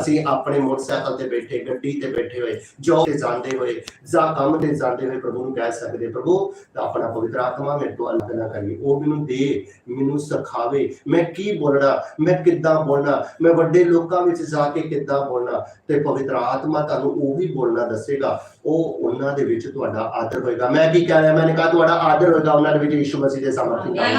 ਅਸੀਂ ਆਪਣੇ ਮੋਟਰਸਾਈਕਲ ਤੇ ਬੈਠੇ ਗੱਡੀ ਤੇ ਬੈਠੇ ਹੋਏ ਜੋਬ ਤੇ ਜਾਂਦੇ ਹੋਏ ਜਾਂ ਕੰਮ ਤੇ ਜਾਂਦੇ ਹੋਏ ਪ੍ਰਭੂ ਨੂੰ ਕਹਿ ਸਕਦੇ ਪ੍ਰਭੂ ਤਾਂ ਆਪਣਾ ਪਵਿੱਤਰ ਆਤਮਾ ਮੇਰੇ ਤੋਂ ਅਲੱਗ ਨਾ ਕਰੀ ਉਹ ਮੈਨੂੰ ਦੇ ਮੈਨੂੰ ਸਿਖਾਵੇ। ਮੈਂ ਕੀ ਬੋਲਣਾ? ਮੈਂ ਕਿੱਦਾਂ ਬੋਲਣਾ? ਮੈਂ ਵੱਡੇ ਲੋਕਾਂ ਵਿੱਚ ਜਾ ਕੇ ਕਿੱਦਾਂ ਬੋਲਣਾ? ਤੇ ਪਵਿੱਤਰ ਆਤਮਾ ਤੁਹਾਨੂੰ ਉਹ ਵੀ ਬੋਲਣਾ ਦੱਸੇਗਾ। ਉਹ ਉਹਨਾਂ ਦੇ ਵਿੱਚ ਤੁਹਾਡਾ ਆਦਰ ਹੋਏਗਾ। ਮੈਂ ਕੀ ਕਹਿ ਰਿਹਾ? ਮੈਨੇ ਕਹਾ ਤੁਹਾਡਾ ਆਦਰ ਹੋਏਗਾ ਉਹਨਾਂ ਦੇ ਵਿੱਚ ਯਿਸੂ ਮਸੀਹ ਦੇ ਸਮਰਥਨ
ਨਾਲ।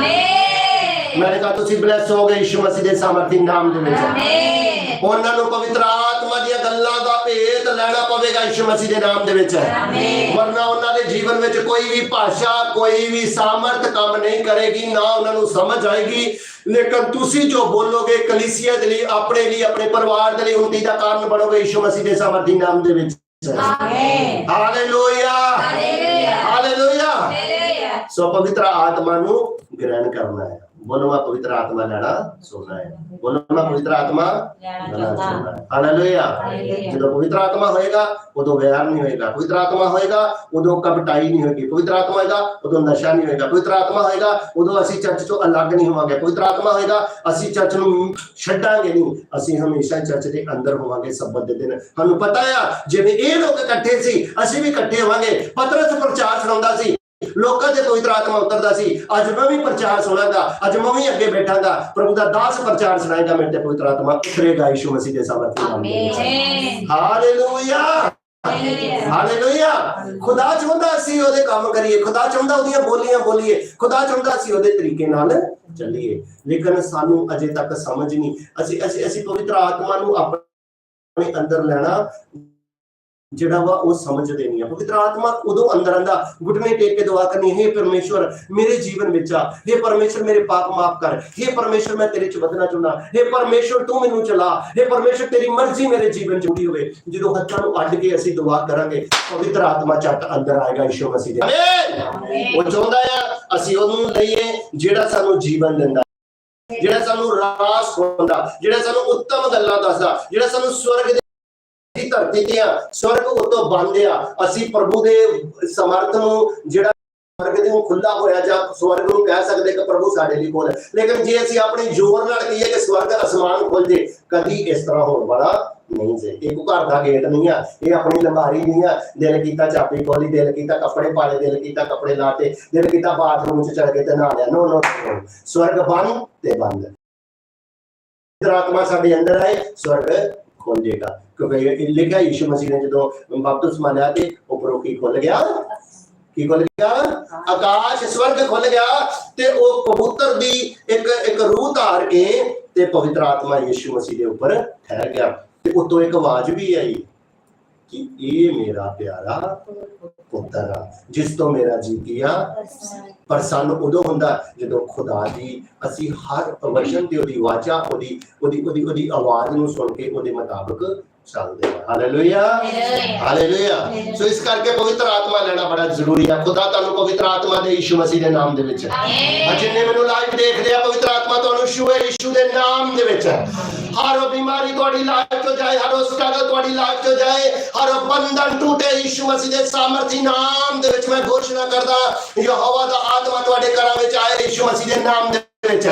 ਮੈਨੇ ਕਹਾ ਤੁਸੀਂ ਬਲੈਸ ਹੋਗੇ ਯਿਸੂ ਮਸੀਹ ਦੇ ਸਮਰਥਨ ਨਾਮ ਦੇ ਵਿੱਚ।
ਆਮੇਨ।
ਉਹਨਾਂ ਨੂੰ ਪਵਿੱਤਰ ਆਤਮਾ ਦੀਆਂ ਗੱਲਾਂ ਦਾ ਭੇਤ ਲੈਣਾ ਪਵੇਗਾ ਯਿਸੂ ਮਸੀਹ ਦੇ ਨਾਮ ਦੇ ਵਿੱਚ।
ਆਮੇਨ
ਵਰਨਾ ਉਹਨਾਂ ਦੇ ਜੀਵਨ ਵਿੱਚ ਕੋਈ ਵੀ ਭਾਸ਼ਾ ਕੋਈ ਵੀ ਸਾਮਰਥ ਕੰਮ ਨਹੀਂ ਕਰੇਗੀ ਨਾ ਉਹਨਾਂ ਨੂੰ ਸਮਝ ਆਏਗੀ। ਲੇਕਿਨ ਤੁਸੀਂ ਜੋ ਬੋਲੋਗੇ ਕਲੀਸਿਆ ਦੇ ਲਈ ਆਪਣੇ ਲਈ ਆਪਣੇ ਪਰਿਵਾਰ ਦੇ ਲਈ ਉਨਤੀ ਦਾ ਕਾਰਨ ਬਣੋਗੇ ਯਿਸੂ ਮਸੀਹ ਦੇ ਸਾਮਰਥੀ ਨਾਮ ਦੇ ਵਿੱਚ।
Amen
hallelujah
hallelujah
hallelujah
hallelujah
ਸੋ ਪਵਿੱਤਰ ਆਤਮਾ ਨੂੰ ਗ੍ਰਹਿਣ ਕਰਨਾ ਹੈ। ਬੋਲੋ ਮੈਂ ਪਵਿੱਤਰ ਆਤਮਾ ਲੈਣਾ ਸੁਣਨਾ ਹੈ। ਬੋਲੋ ਮੈਂ ਪਵਿੱਤਰ ਆਤਮਾ
ਲੈਣਾ
ਸੁਣਨਾ ਹੈ। ਹਾਲੇਲੂਇਆ। ਜਦੋਂ ਪਵਿੱਤਰ ਆਤਮਾ ਹੋਏਗਾ ਉਦੋਂ ਵੈਰ ਨਹੀਂ ਹੋਏਗਾ। ਪਵਿੱਤਰ ਆਤਮਾ ਹੋਏਗਾ ਉਦੋਂ ਕਪਟਾਈ ਨਹੀਂ ਹੋਏਗੀ। ਪਵਿੱਤਰ ਆਤਮਾ ਹੋਏਗਾ ਉਦੋਂ ਨਸ਼ਾ ਨਹੀਂ ਹੋਏਗਾ। ਪਵਿੱਤਰ ਆਤਮਾ ਹੋਏਗਾ ਉਦੋਂ ਅਸੀਂ ਚਰਚ ਤੋਂ ਅਲੱਗ ਨਹੀਂ ਹੋਵਾਂਗੇ। ਪਵਿੱਤਰ ਆਤਮਾ ਹੋਏਗਾ ਅਸੀਂ ਚਰਚ ਨੂੰ ਛੱਡਾਂਗੇ ਨਹੀਂ। ਅਸੀਂ ਹਮੇਸ਼ਾ ਚਰਚ ਦੇ ਅੰਦਰ ਹੋਵਾਂਗੇ ਸਬਤ ਦੇ ਦਿਨ। ਸਾਨੂੰ ਪਤਾ ਆ ਜਿਵੇਂ ਇਹ ਲੋਕ ਇਕੱਠੇ ਸੀ ਅਸੀਂ ਵੀ ਇਕੱਠੇ ਹੋਵਾਂਗੇ। ਪਤਰਸ ਪ੍ਰਚਾਰ ਸੁਣਾਉਂਦਾ ਸੀ। ਲੋਕਾਂ ਦੇ ਪਵਿੱਤਰ ਆਤਮਾ ਉਤਰਦਾ ਸੀ। ਅੱਜ ਮੈਂ ਵੀ ਪ੍ਰਚਾਰ ਸੁਣਾਂਗਾ ਅੱਜ ਮੈਂ ਵੀ ਅੱਗੇ ਬੈਠਾਂਗਾ। ਪ੍ਰਭੂ ਦਾ ਦਾਸ ਪ੍ਰਚਾਰ ਸੁਣਾਏਗਾ ਮੇਰੇ ਤੇ ਪਵਿੱਤਰ ਆਤਮਾ। ਉਤਰੇਗਾ ਯਿਸੂ ਮਸੀਹ ਦੇ ਸਾਮਰਥੀ
ਆਮੇਨ
ਹਾਲੇਲੂਇਆ
ਹਾਲੇਲੂਇਆ
ਹਾਲੇਲੂਇਆ ਖੁਦਾ ਚਾਹੁੰਦਾ ਸੀ ਉਹਦੇ ਕੰਮ ਕਰੀਏ। ਖੁਦਾ ਚਾਹੁੰਦਾ ਉਹਦੀਆਂ ਬੋਲੀਆਂ ਬੋਲੀਏ। ਖੁਦਾ ਚਾਹੁੰਦਾ ਸੀ ਉਹਦੇ ਤਰੀਕੇ ਨਾਲ ਚੱਲੀਏ। ਲੇਕਿਨ ਸਾਨੂੰ ਅਜੇ ਤੱਕ ਸਮਝ ਨਹੀਂ। ਅਸੀਂ ਅਸੀਂ ਅਸੀਂ ਪਵਿੱਤਰ ਆਤਮਾ ਨੂੰ ਆਪਣੇ ਅੰਦਰ ਲੈਣਾ ਜਿਹੜਾ ਵਾ ਉਹ ਸਮਝਦੇ ਨਹੀਂ ਆ ਪਵਿੱਤਰ ਆਤਮਾ ਉਦੋਂ ਅੰਦਰ ਆਂਦਾ ਘੁਟਨੇ ਟੇਕ ਕੇ ਦੁਆ ਕਰਨੀ ਹੈ ਪਰਮੇਸ਼ਵਰ ਮੇਰੇ ਜੀਵਨ ਵਿੱਚ ਆ हे ਪਰਮੇਸ਼ਵਰ ਮੇਰੇ ਪਾਪ ਮਾਫ ਕਰ हे ਪਰਮੇਸ਼ਵਰ ਮੈਂ ਤੇਰੇ ਚ ਵਧਣਾ ਚਾਹੁੰਦਾ हे ਪਰਮੇਸ਼ਵਰ ਤੂੰ ਮੈਨੂੰ ਚਲਾ हे ਪਰਮੇਸ਼ਵਰ ਤੇਰੀ ਮਰਜ਼ੀ ਮੇਰੇ ਜੀਵਨ ਚ ਪੂਰੀ ਹੋਵੇ ਜਦੋਂ ਹੱਥਾਂ ਨੂੰ ਅੱਡ ਕੇ ਅਸੀਂ ਦੁਆ ਕਰਾਂਗੇ ਪਵਿੱਤਰ ਆਤਮਾ ਚੱਟ ਅੰਦਰ ਆਏਗਾ ਯਿਸੂ ਮਸੀਹ ਦੇ ਆਮੇਨ ਉਹ ਚਾਹੁੰਦਾ ਆ ਅਸੀਂ ਉਹਨੂੰ ਲਈਏ ਜਿਹੜਾ ਸਾਨੂੰ ਜੀਵਨ ਦਿੰਦਾ ਜਿਹੜਾ ਸਾਨੂੰ ਰਾਸ ਖੋਲਦਾ ਜਿਹੜਾ ਸਾਨੂੰ ਉੱਤਮ ਗੱਲਾਂ ਦੱਸਦਾ ਜਿਹੜਾ ਸਾਨੂੰ ਸਵਰਗ ਦੀ ਧਰਤੀ ਤੇ ਆ, ਸਵਰਗ ਉਤੋਂ ਬੰਦ ਆ। ਅਸੀਂ ਪ੍ਰਭੂ ਦੇ ਸਮਰਥ ਨੂੰ, ਜਿਹੜਾ ਸਵਰਗ ਦੇ ਨੂੰ ਖੁੱਲਾ ਹੋਇਆ ਜਾਂ ਸਵਰਗ ਨੂੰ ਕਹਿ ਸਕਦੇ ਕਿ ਪ੍ਰਭੂ ਸਾਡੇ ਲਈ ਖੋਲ ਲੇਕਿਨ ਜੇ ਅਸੀਂ ਆਪਣੇ ਜ਼ੋਰ ਨਾਲ ਕਹੀਏ ਕਿ ਸਵਰਗ ਅਸਮਾਨ ਖੁੱਲ ਜੇ, ਕਦੀ ਇਸ ਤਰ੍ਹਾਂ ਹੋਣ ਵਾਲਾ ਨਹੀਂ ਜੇ। ਇਹ ਕੋਈ ਘਰ ਦਾ ਗੇਟ ਨਹੀਂ ਆ, ਇਹ ਆਪਣੀ ਲੰਬਾਰੀ ਨਹੀਂ ਆ। ਦਿਲ ਕੀਤਾ ਚਾਬੀ ਖੋਲੀ ਦਿਲ ਕੀਤਾ ਕੱਪੜੇ ਪਾਲੇ, ਦਿਲ ਕੀਤਾ ਕੱਪੜੇ ਲਾਤੇ, ਦਿਲ ਕੀਤਾ ਬਾਥਰੂਮ 'ਚ ਚੜ ਕੇ ਤੇ ਨਹਾ ਲਿਆ। ਨੋ ਨੋ ਸਵਰਗ ਬੰਦ ਤੇ ਬੰਦ। ਆਤਮਾ ਸਾਡੇ ਅੰਦਰ ਆਏ, ਸਵਰਗ ਖੁੱਲ ਜਾਏਗਾ ਕਿਉਂਕਿ ਇਹ ਲਿਖਿਆ ਯਿਸੂ ਮਸੀਹ ਨੇ ਜਦੋਂ ਬਪਤਿਸਮਾ ਲਿਆ ਤੇ ਉਪਰੋਂ ਕੀ ਖੁੱਲ ਗਿਆ। ਕੀ ਖੁੱਲ ਗਿਆ? ਆਕਾਸ਼, ਸਵਰਗ ਖੁੱਲ ਗਿਆ ਤੇ ਉਹ ਕਬੂਤਰ ਦੀ ਇੱਕ ਇੱਕ ਰੂਹ ਧਾਰ ਕੇ ਤੇ ਪਵਿੱਤਰ ਆਤਮਾ ਯਿਸੂ ਮਸੀਹ ਦੇ ਉੱਪਰ ਠਹਿਰ ਗਿਆ। ਤੇ ਉਤੋਂ ਇੱਕ ਆਵਾਜ਼ ਵੀ ਆਈ। ਕਿ ਇਹ ਮੇਰਾ ਪਿਆਰਾ ਪੁੱਤਰ ਆ, ਜਿਸ ਤੋਂ ਮੇਰਾ ਜੀ ਕੀਆ ਪਰ ਸਾਨੂੰ ਉਦੋਂ ਹੁੰਦਾ ਜਦੋਂ ਖੁਦਾ ਦੀ ਅਸੀਂ ਹਰ ਵਚਨ ਤੇ ਉਹਦੀ ਵਾਚਾ ਉਹਦੀ ਉਹਦੀ ਉਹਦੀ ਉਹਦੀ ਆਵਾਜ਼ ਨੂੰ ਸੁਣ ਕੇ ਉਹਦੇ ਮੁਤਾਬਕ ਚੱਲਦੇ ਹਾਂ ਹਾਲੇਲੂਇਆ ਹਾਲੇਲੂਇਆ ਸੋ ਇਸ ਕਰਕੇ ਪਵਿੱਤਰ ਆਤਮਾ ਲੈਣਾ ਬੜਾ ਜ਼ਰੂਰੀ ਹੈ ਖੁਦਾ ਤੁਹਾਨੂੰ ਪਵਿੱਤਰ ਆਤਮਾ ਦੇ ਯਿਸੂ ਮਸੀਹ ਦੇ ਨਾਮ ਦੇ ਵਿੱਚ। ਆ ਜਿੰਨੇ ਮੈਨੂੰ ਲਾਈਵ ਦੇਖਦੇ ਆ ਪਵਿੱਤਰ ਆਤਮਾ ਤੁਹਾਨੂੰ ਹੈ ਯਿਸੂ ਦੇ ਨਾਮ ਦੇ ਵਿੱਚ। ਹਰ ਉਹ ਬਿਮਾਰੀ ਤੁਹਾਡੀ ਲਾਈਫ ਤੋਂ ਜਾਏ ਹਰ ਉਹ ਸਟਰਗਲ ਤੁਹਾਡੀ ਲਾਈਫ ਤੋਂ ਜਾਏ ਹਰ ਉਹ ਬੰਧਨ ਟੂਟੇ ਯਿਸੂ ਮਸੀਹ ਦੇ ਸਾਮਰਥੀ ਨਾਮ ਦੇ ਵਿੱਚ ਮੈਂ ਘੋਸ਼ਣਾ ਕਰਦਾ ਯਹੋਵਾ ਦਾ ਆਤਮਾ ਤੁਹਾਡੇ ਘਰਾਂ ਵਿੱਚ ਆਏ ਯਿਸੂ ਮਸੀਹ ਦੇ ਨਾਮ ਦੇ ਵਿੱਚ।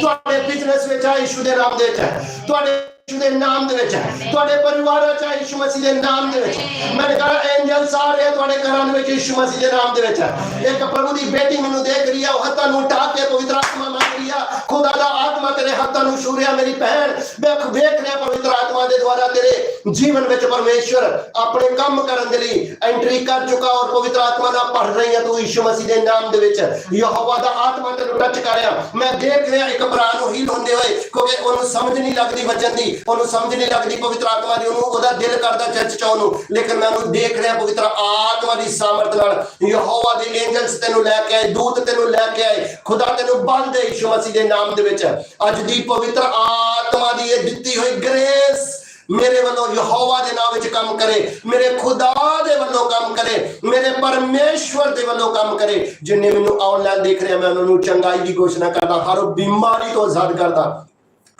ਤੁਹਾਡੇ ਬਿਜ਼ਨਸ ਵਿੱਚ ਆਏ ਯਿਸੂ ਦੇ ਨਾਮ ਦੇ ਵਿੱਚ। ਤੁਹਾਡੇ ਯਿਸੂ ਦੇ ਨਾਮ ਦੇ ਵਿੱਚ ਤੁਹਾਡੇ ਪਰਿਵਾਰ ਵਿੱਚ ਆਏ ਯਿਸੂ ਮਸੀਹ ਦੇ ਨਾਮ ਦੇ ਵਿੱਚ। ਮੈਂ ਕਹਾਂ ਐਂਜਲ ਸਾਰੇ ਤੁਹਾਡੇ ਘਰਾਂ ਦੇ ਵਿੱਚ ਯਿਸੂ ਮਸੀਹ ਦੇ ਨਾਮ ਦੇ ਵਿੱਚ ਇੱਕ ਪ੍ਰਭੂ ਦੀ ਬੇਟੀ ਮੈਨੂੰ ਦੇਖ ਰਹੀ ਹੈ ਉਹ ਹੱਥਾਂ ਨੂੰ ਉਠਾ ਕੇ ਪਵਿੱਤਰ ਆਤਮਾ ਮੰਗ ਰਹੀ ਹੈ ਖੁਦਾ ਦਾ ਆਤਮਾ ਤੇਰੇ ਹੱਥਾਂ ਨੂੰ ਛੂ ਰਿਹਾ, ਮੇਰੀ ਭੈਣ। ਮੈਂ ਵੇਖ ਰਿਹਾ ਪਵਿੱਤਰ ਆਤਮਾ ਦੇ ਦੁਆਰਾ ਤੇਰੇ ਜੀਵਨ ਵਿੱਚ ਪਰਮੇਸ਼ਵਰ ਆਪਣੇ ਕੰਮ ਕਰਨ ਦੇ ਲਈ ਐਂਟਰੀ ਕਰ ਚੁੱਕਾ ਔਰ ਪਵਿੱਤਰ ਆਤਮਾ ਦਾ ਭਰ ਰਹੀ ਆ ਤੂੰ ਯਿਸੂ ਮਸੀਹ ਦੇ ਨਾਮ ਦੇ ਵਿੱਚ। ਯਹੋਵਾ ਦਾ ਆਤਮਾ ਤੈਨੂੰ ਟੱਚ ਕਰ ਰਿਹਾ। ਮੈਂ ਦੇਖ ਰਿਹਾ ਇੱਕ ਭਰਾ ਨੂੰ ਹੀਲ ਹੁੰਦੇ ਹੋਏ, ਕਿਉਂਕਿ ਉਹਨੂੰ ਸਮਝ ਨਹੀਂ ਲੱਗਦੀ ਵਚਨ ਦੀ। ਉਹਨੂੰ ਸਮਝ ਨਹੀਂ ਲੱਗਦੀ ਪਵਿੱਤਰ ਆਤਮਾ ਦੀ ਉਹਨੂੰ, ਉਹਦਾ ਦਿਲ ਕਰਦਾ ਚਰਚ ਚ ਉਹਨੂੰ ਲੇਕਿਨ ਮੈਂ ਉਹਨੂੰ ਦੇਖ ਰਿਹਾ ਪਵਿੱਤਰ ਆਤਮਾ ਦੀ ਸਾਮਰਥ ਨਾਲ। ਯਹੋਵਾ ਦੇ ਐਂਜਲਸ ਤੈਨੂੰ ਲੈ ਕੇ ਆਏ, ਦੂਤ ਤੈਨੂੰ ਲੈ ਕੇ ਆਏ, ਖੁਦਾ ਤੈਨੂੰ ਬਲ ਦੇ ਯਿਸੂ ਮਸੀਹ ਦੇ ਨਾਮ ਦੇ ਵਿੱਚ। ਅੱਜ ਦੀ ਪਵਿੱਤਰ ਆਤਮਾ ਦੀ ਇਹ ਦਿੱਤੀ ਹੋਈ ਗ੍ਰੇਸ ਮੇਰੇ ਵੱਲੋਂ ਯਹੋਵਾ ਦੇ ਨਾਮ ਵਿੱਚ ਕੰਮ ਕਰੇ, ਮੇਰੇ ਖੁਦਾ ਦੇ ਵੱਲੋਂ ਕੰਮ ਕਰੇ, ਮੇਰੇ ਪਰਮੇਸ਼ਵਰ ਦੇ ਵੱਲੋਂ ਕੰਮ ਕਰੇ। ਜਿੰਨੇ ਮੈਨੂੰ ਆਨਲਾਈਨ ਦੇਖ ਰਿਹਾ, ਮੈਂ ਉਹਨਾਂ ਨੂੰ ਚੰਗਾਈ ਦੀ ਘੋਸ਼ਣਾ ਕਰਦਾ, ਹਰ ਬਿਮਾਰੀ ਤੋਂ ਆਜ਼ਾਦ ਕਰਦਾ।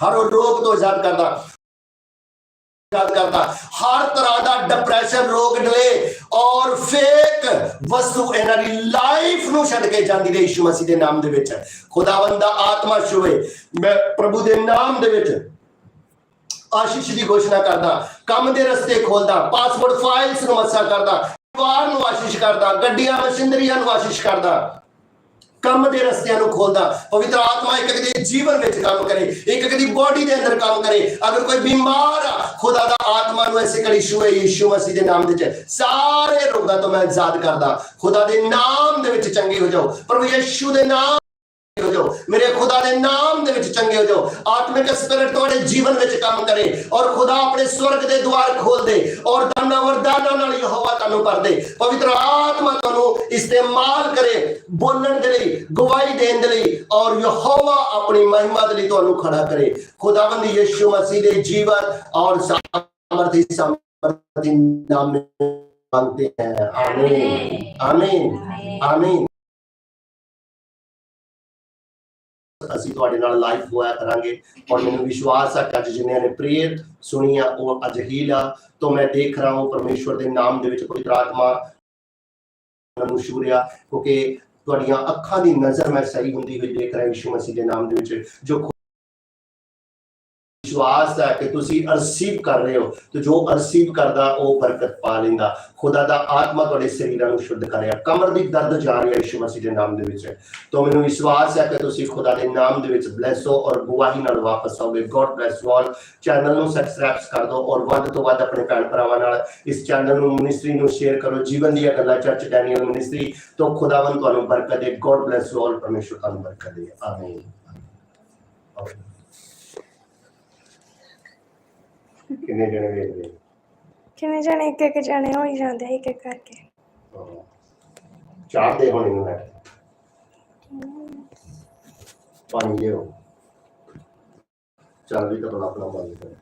ਹਰ ਰੋਗ ਤੋਂ ਆਜ਼ਾਦ ਕਰਦਾ। ਆਜ਼ਾਦ ਕਰਦਾ। ਹਰ ਤਰ੍ਹਾਂ ਦਾ ਡਿਪਰੈਸ਼ਨ ਰੋਗ ਡਲੇ ਔਰ ਫੇਕ ਵਸਤੂ ਇਹਨਾਂ ਦੀ ਲਾਈਫ ਨੂੰ ਛੱਡ ਕੇ ਜਾਂਦੀ ਰਹੀ ਯਿਸੂ ਮਸੀਹ ਦੇ ਨਾਮ ਦੇ ਵਿੱਚ। ਖੁਦਾਵੰਦ ਦਾ ਆਤਮਾ ਛੁਵੇ। ਮੈਂ ਪ੍ਰਭੂ ਦੇ ਨਾਮ ਦੇ ਵਿੱਚ ਆਸ਼ੀਸ਼ ਦੀ ਘੋਸ਼ਣਾ ਕਰਦਾ, ਕੰਮ ਦੇ ਰਸਤੇ ਖੋਲਦਾ ਪਾਸਪੋਰਟ ਫਾਈਲਸ ਨੂੰ ਮੱਸਾ ਕਰਦਾ, ਪਰਿਵਾਰ ਨੂੰ ਆਸ਼ੀਸ਼ ਕਰਦਾ, ਗੱਡੀਆਂ, ਮਸ਼ੀਨਰੀਆਂ ਨੂੰ ਆਸ਼ੀਸ਼ ਕਰਦਾ। ਕੰਮ ਦੇ ਰਸਤਿਆਂ ਨੂੰ ਖੋਲਦਾ। ਪਵਿੱਤਰ ਆਤਮਾ ਇੱਕ ਇੱਕ ਦੇ ਜੀਵਨ ਵਿੱਚ ਕੰਮ ਕਰੇ, ਇੱਕ ਇੱਕ ਦੀ ਬੋਡੀ ਦੇ ਅੰਦਰ ਕੰਮ ਕਰੇ। ਅਗਰ ਕੋਈ ਬਿਮਾਰ ਆ, ਖੁਦਾ ਦਾ ਆਤਮਾ ਨੂੰ ਐਸੇ ਕੜੀ ਸ਼ੂਏ ਯਿਸੂ ਮਸੀਹ ਦੇ ਨਾਮ ਦੇ ਵਿੱਚ ਸਾਰੇ ਰੋਗਾਂ ਤੋਂ ਮੈਂ ਆਜ਼ਾਦ ਕਰਦਾ। ਖੁਦਾ ਦੇ ਨਾਮ ਦੇ ਵਿੱਚ ਚੰਗੇ ਹੋ ਜਾਓ। ਪ੍ਰਭੂ ਯਿਸੂ ਦੇ ਨਾਮ ਹੋ ਜਾਓ ਮੇਰੇ ਖੁਦਾ ਦੇ ਨਾਮ ਦੇ ਵਿੱਚ ਚੰਗੇ ਹੋ ਜਾਓ ਆਤਮਿਕ ਸਪਿਰਿਟ ਤੁਹਾਡੇ ਜੀਵਨ ਵਿੱਚ ਕੰਮ ਕਰੇ ਔਰ ਖੁਦਾ ਆਪਣੇ ਸਵਰਗ ਦੇ ਦੁਆਰ ਖੋਲ ਦੇ ਔਰ ਦਾਨਾ ਵਰਦਾਨਾ ਨਾਲ ਯਹੋਵਾ ਤੁਹਾਨੂੰ ਭਰ ਦੇ ਪਵਿੱਤਰ ਆਤਮਾ ਤੁਹਾਨੂੰ ਇਸਤੇਮਾਲ ਕਰੇ ਬੋਲਣ ਦੇ ਲਈ ਗਵਾਹੀ ਦੇਣ ਦੇ ਲਈ ਔਰ ਯਹੋਵਾ ਆਪਣੀ ਮਹਿਮਾ ਦੇ ਲਈ ਤੁਹਾਨੂੰ ਖੜਾ ਕਰੇ ਖੁਦਾਵੰਦ ਯਿਸੂ ਮਸੀਹ ਦੇ ਜੀਵਨ ਔਰ ਸਮਰਥੀ ਸਮਰਥੀ ਨਾਮ में मांगते हैं आमीन आमीन आमीन ਅਸੀਂ ਤੁਹਾਡੇ ਨਾਲ ਲਾਈਵ ਹੋਇਆ ਕਰਾਂਗੇ। ਔਰ ਮੈਨੂੰ ਵਿਸ਼ਵਾਸ ਹੈ ਕਿ ਅੱਜ ਜਿਨ੍ਹਾਂ ਨੇ ਪ੍ਰੇਅਰ ਸੁਣੀ ਆ ਉਹ ਅੱਜ ਹੀਲਾ ਤੋਂ ਮੈਂ ਦੇਖ ਰਹਾ ਹਾਂ ਪਰਮੇਸ਼ਵਰ ਦੇ ਨਾਮ ਦੇ ਵਿੱਚ ਪਵਿੱਤਰ ਆਤਮਾ ਨੂੰ ਸ਼ੂਰਿਆ ਕਿਉਂਕਿ ਤੁਹਾਡੀਆਂ ਅੱਖਾਂ ਦੀ ਨਜ਼ਰ ਮੈਂ ਸਹੀ ਹੁੰਦੀ ਹੋਈ ਦੇਖ ਰਿਹਾ ਯਿਸੂ ਮਸੀਹ ਦੇ ਨਾਮ ਦੇ ਵਿੱਚ, ਜੋ ਵਿਸ਼ਵਾਸ ਹੈ ਕਿ ਤੁਸੀਂ ਅਰਸੀਵ ਕਰ ਰਹੇ ਹੋ ਤੇ ਜੋ ਅਰਸੀਵ ਕਰਦਾ, ਉਹ ਬਰਕਤ ਪਾ ਲੈਂਦਾ। ਖੁਦਾ ਦਾ ਆਤਮਾ ਤੁਹਾਡੇ ਸਰੀਰਾਂ ਨੂੰ ਸ਼ੁੱਧ ਕਰਿਆ ਕਮਰ ਦੀ ਦਰਦ ਜਾ ਰਹੀ ਹੈ ਯਿਸੂ ਮਸੀਹ ਦੇ ਨਾਮ ਦੇ ਵਿੱਚ। ਤੋਂ ਮੈਨੂੰ ਵਿਸ਼ਵਾਸ ਹੈ ਕਿ ਤੁਸੀਂ ਖੁਦਾ ਦੇ ਨਾਮ ਦੇ ਵਿੱਚ ਬਲੈਸ ਹੋ ਔਰ ਗਵਾਹੀ ਨਾਲ ਵਾਪਸ ਆਓਗੇ। God bless you all channel ਨੂੰ ਸਬਸਕ੍ਰਾਈਬ ਕਰ ਦਿਓ ਔਰ ਵੱਧ ਤੋਂ ਵੱਧ ਆਪਣੇ ਭੈਣ ਭਰਾਵਾਂ ਨਾਲ ਇਸ ਚੈਨਲ ਨੂੰ ਮਿਨਿਸਟਰੀ ਨੂੰ ਸ਼ੇਅਰ ਕਰੋ। ਜੀਵਨ ਦੀਆਂ ਗੱਲਾਂ ਚਰਚ ਡੈਨੀਅਲ ਮਿਨਿਸਟਰੀ ਤੋਂ ਖੁਦਾਵੰਦ ਤੁਹਾਨੂੰ ਬਰਕਤ ਦੇ। ਗੋਡ ਬlesਸ ਯੂ ਆਲ ਪਰਮੇਸ਼ਵਰ ਤੁਹਾਨੂੰ ਬਰਕਤ ਦੇ। ਆਮੀਨ ਆਮੀਨ। ਕਿੰਨੇ ਜਣੇ ਵੇਖਦੇ
ਕਿੰਨੇ ਜਣੇ ਇੱਕ ਇੱਕ ਜਣੇ ਹੋਈ ਜਾਂਦੇ ਆ ਇੱਕ ਇੱਕ ਕਰਕੇ।
ਚਾਰ ਦੇ ਹੋਣੇ ਨੂੰ ਹੈ ਪਾਣੀ ਲਿਓ ਚੱਲ ਵੀ ਤਾਂ ਆਪਣਾ ਬੰਦ ਕਰ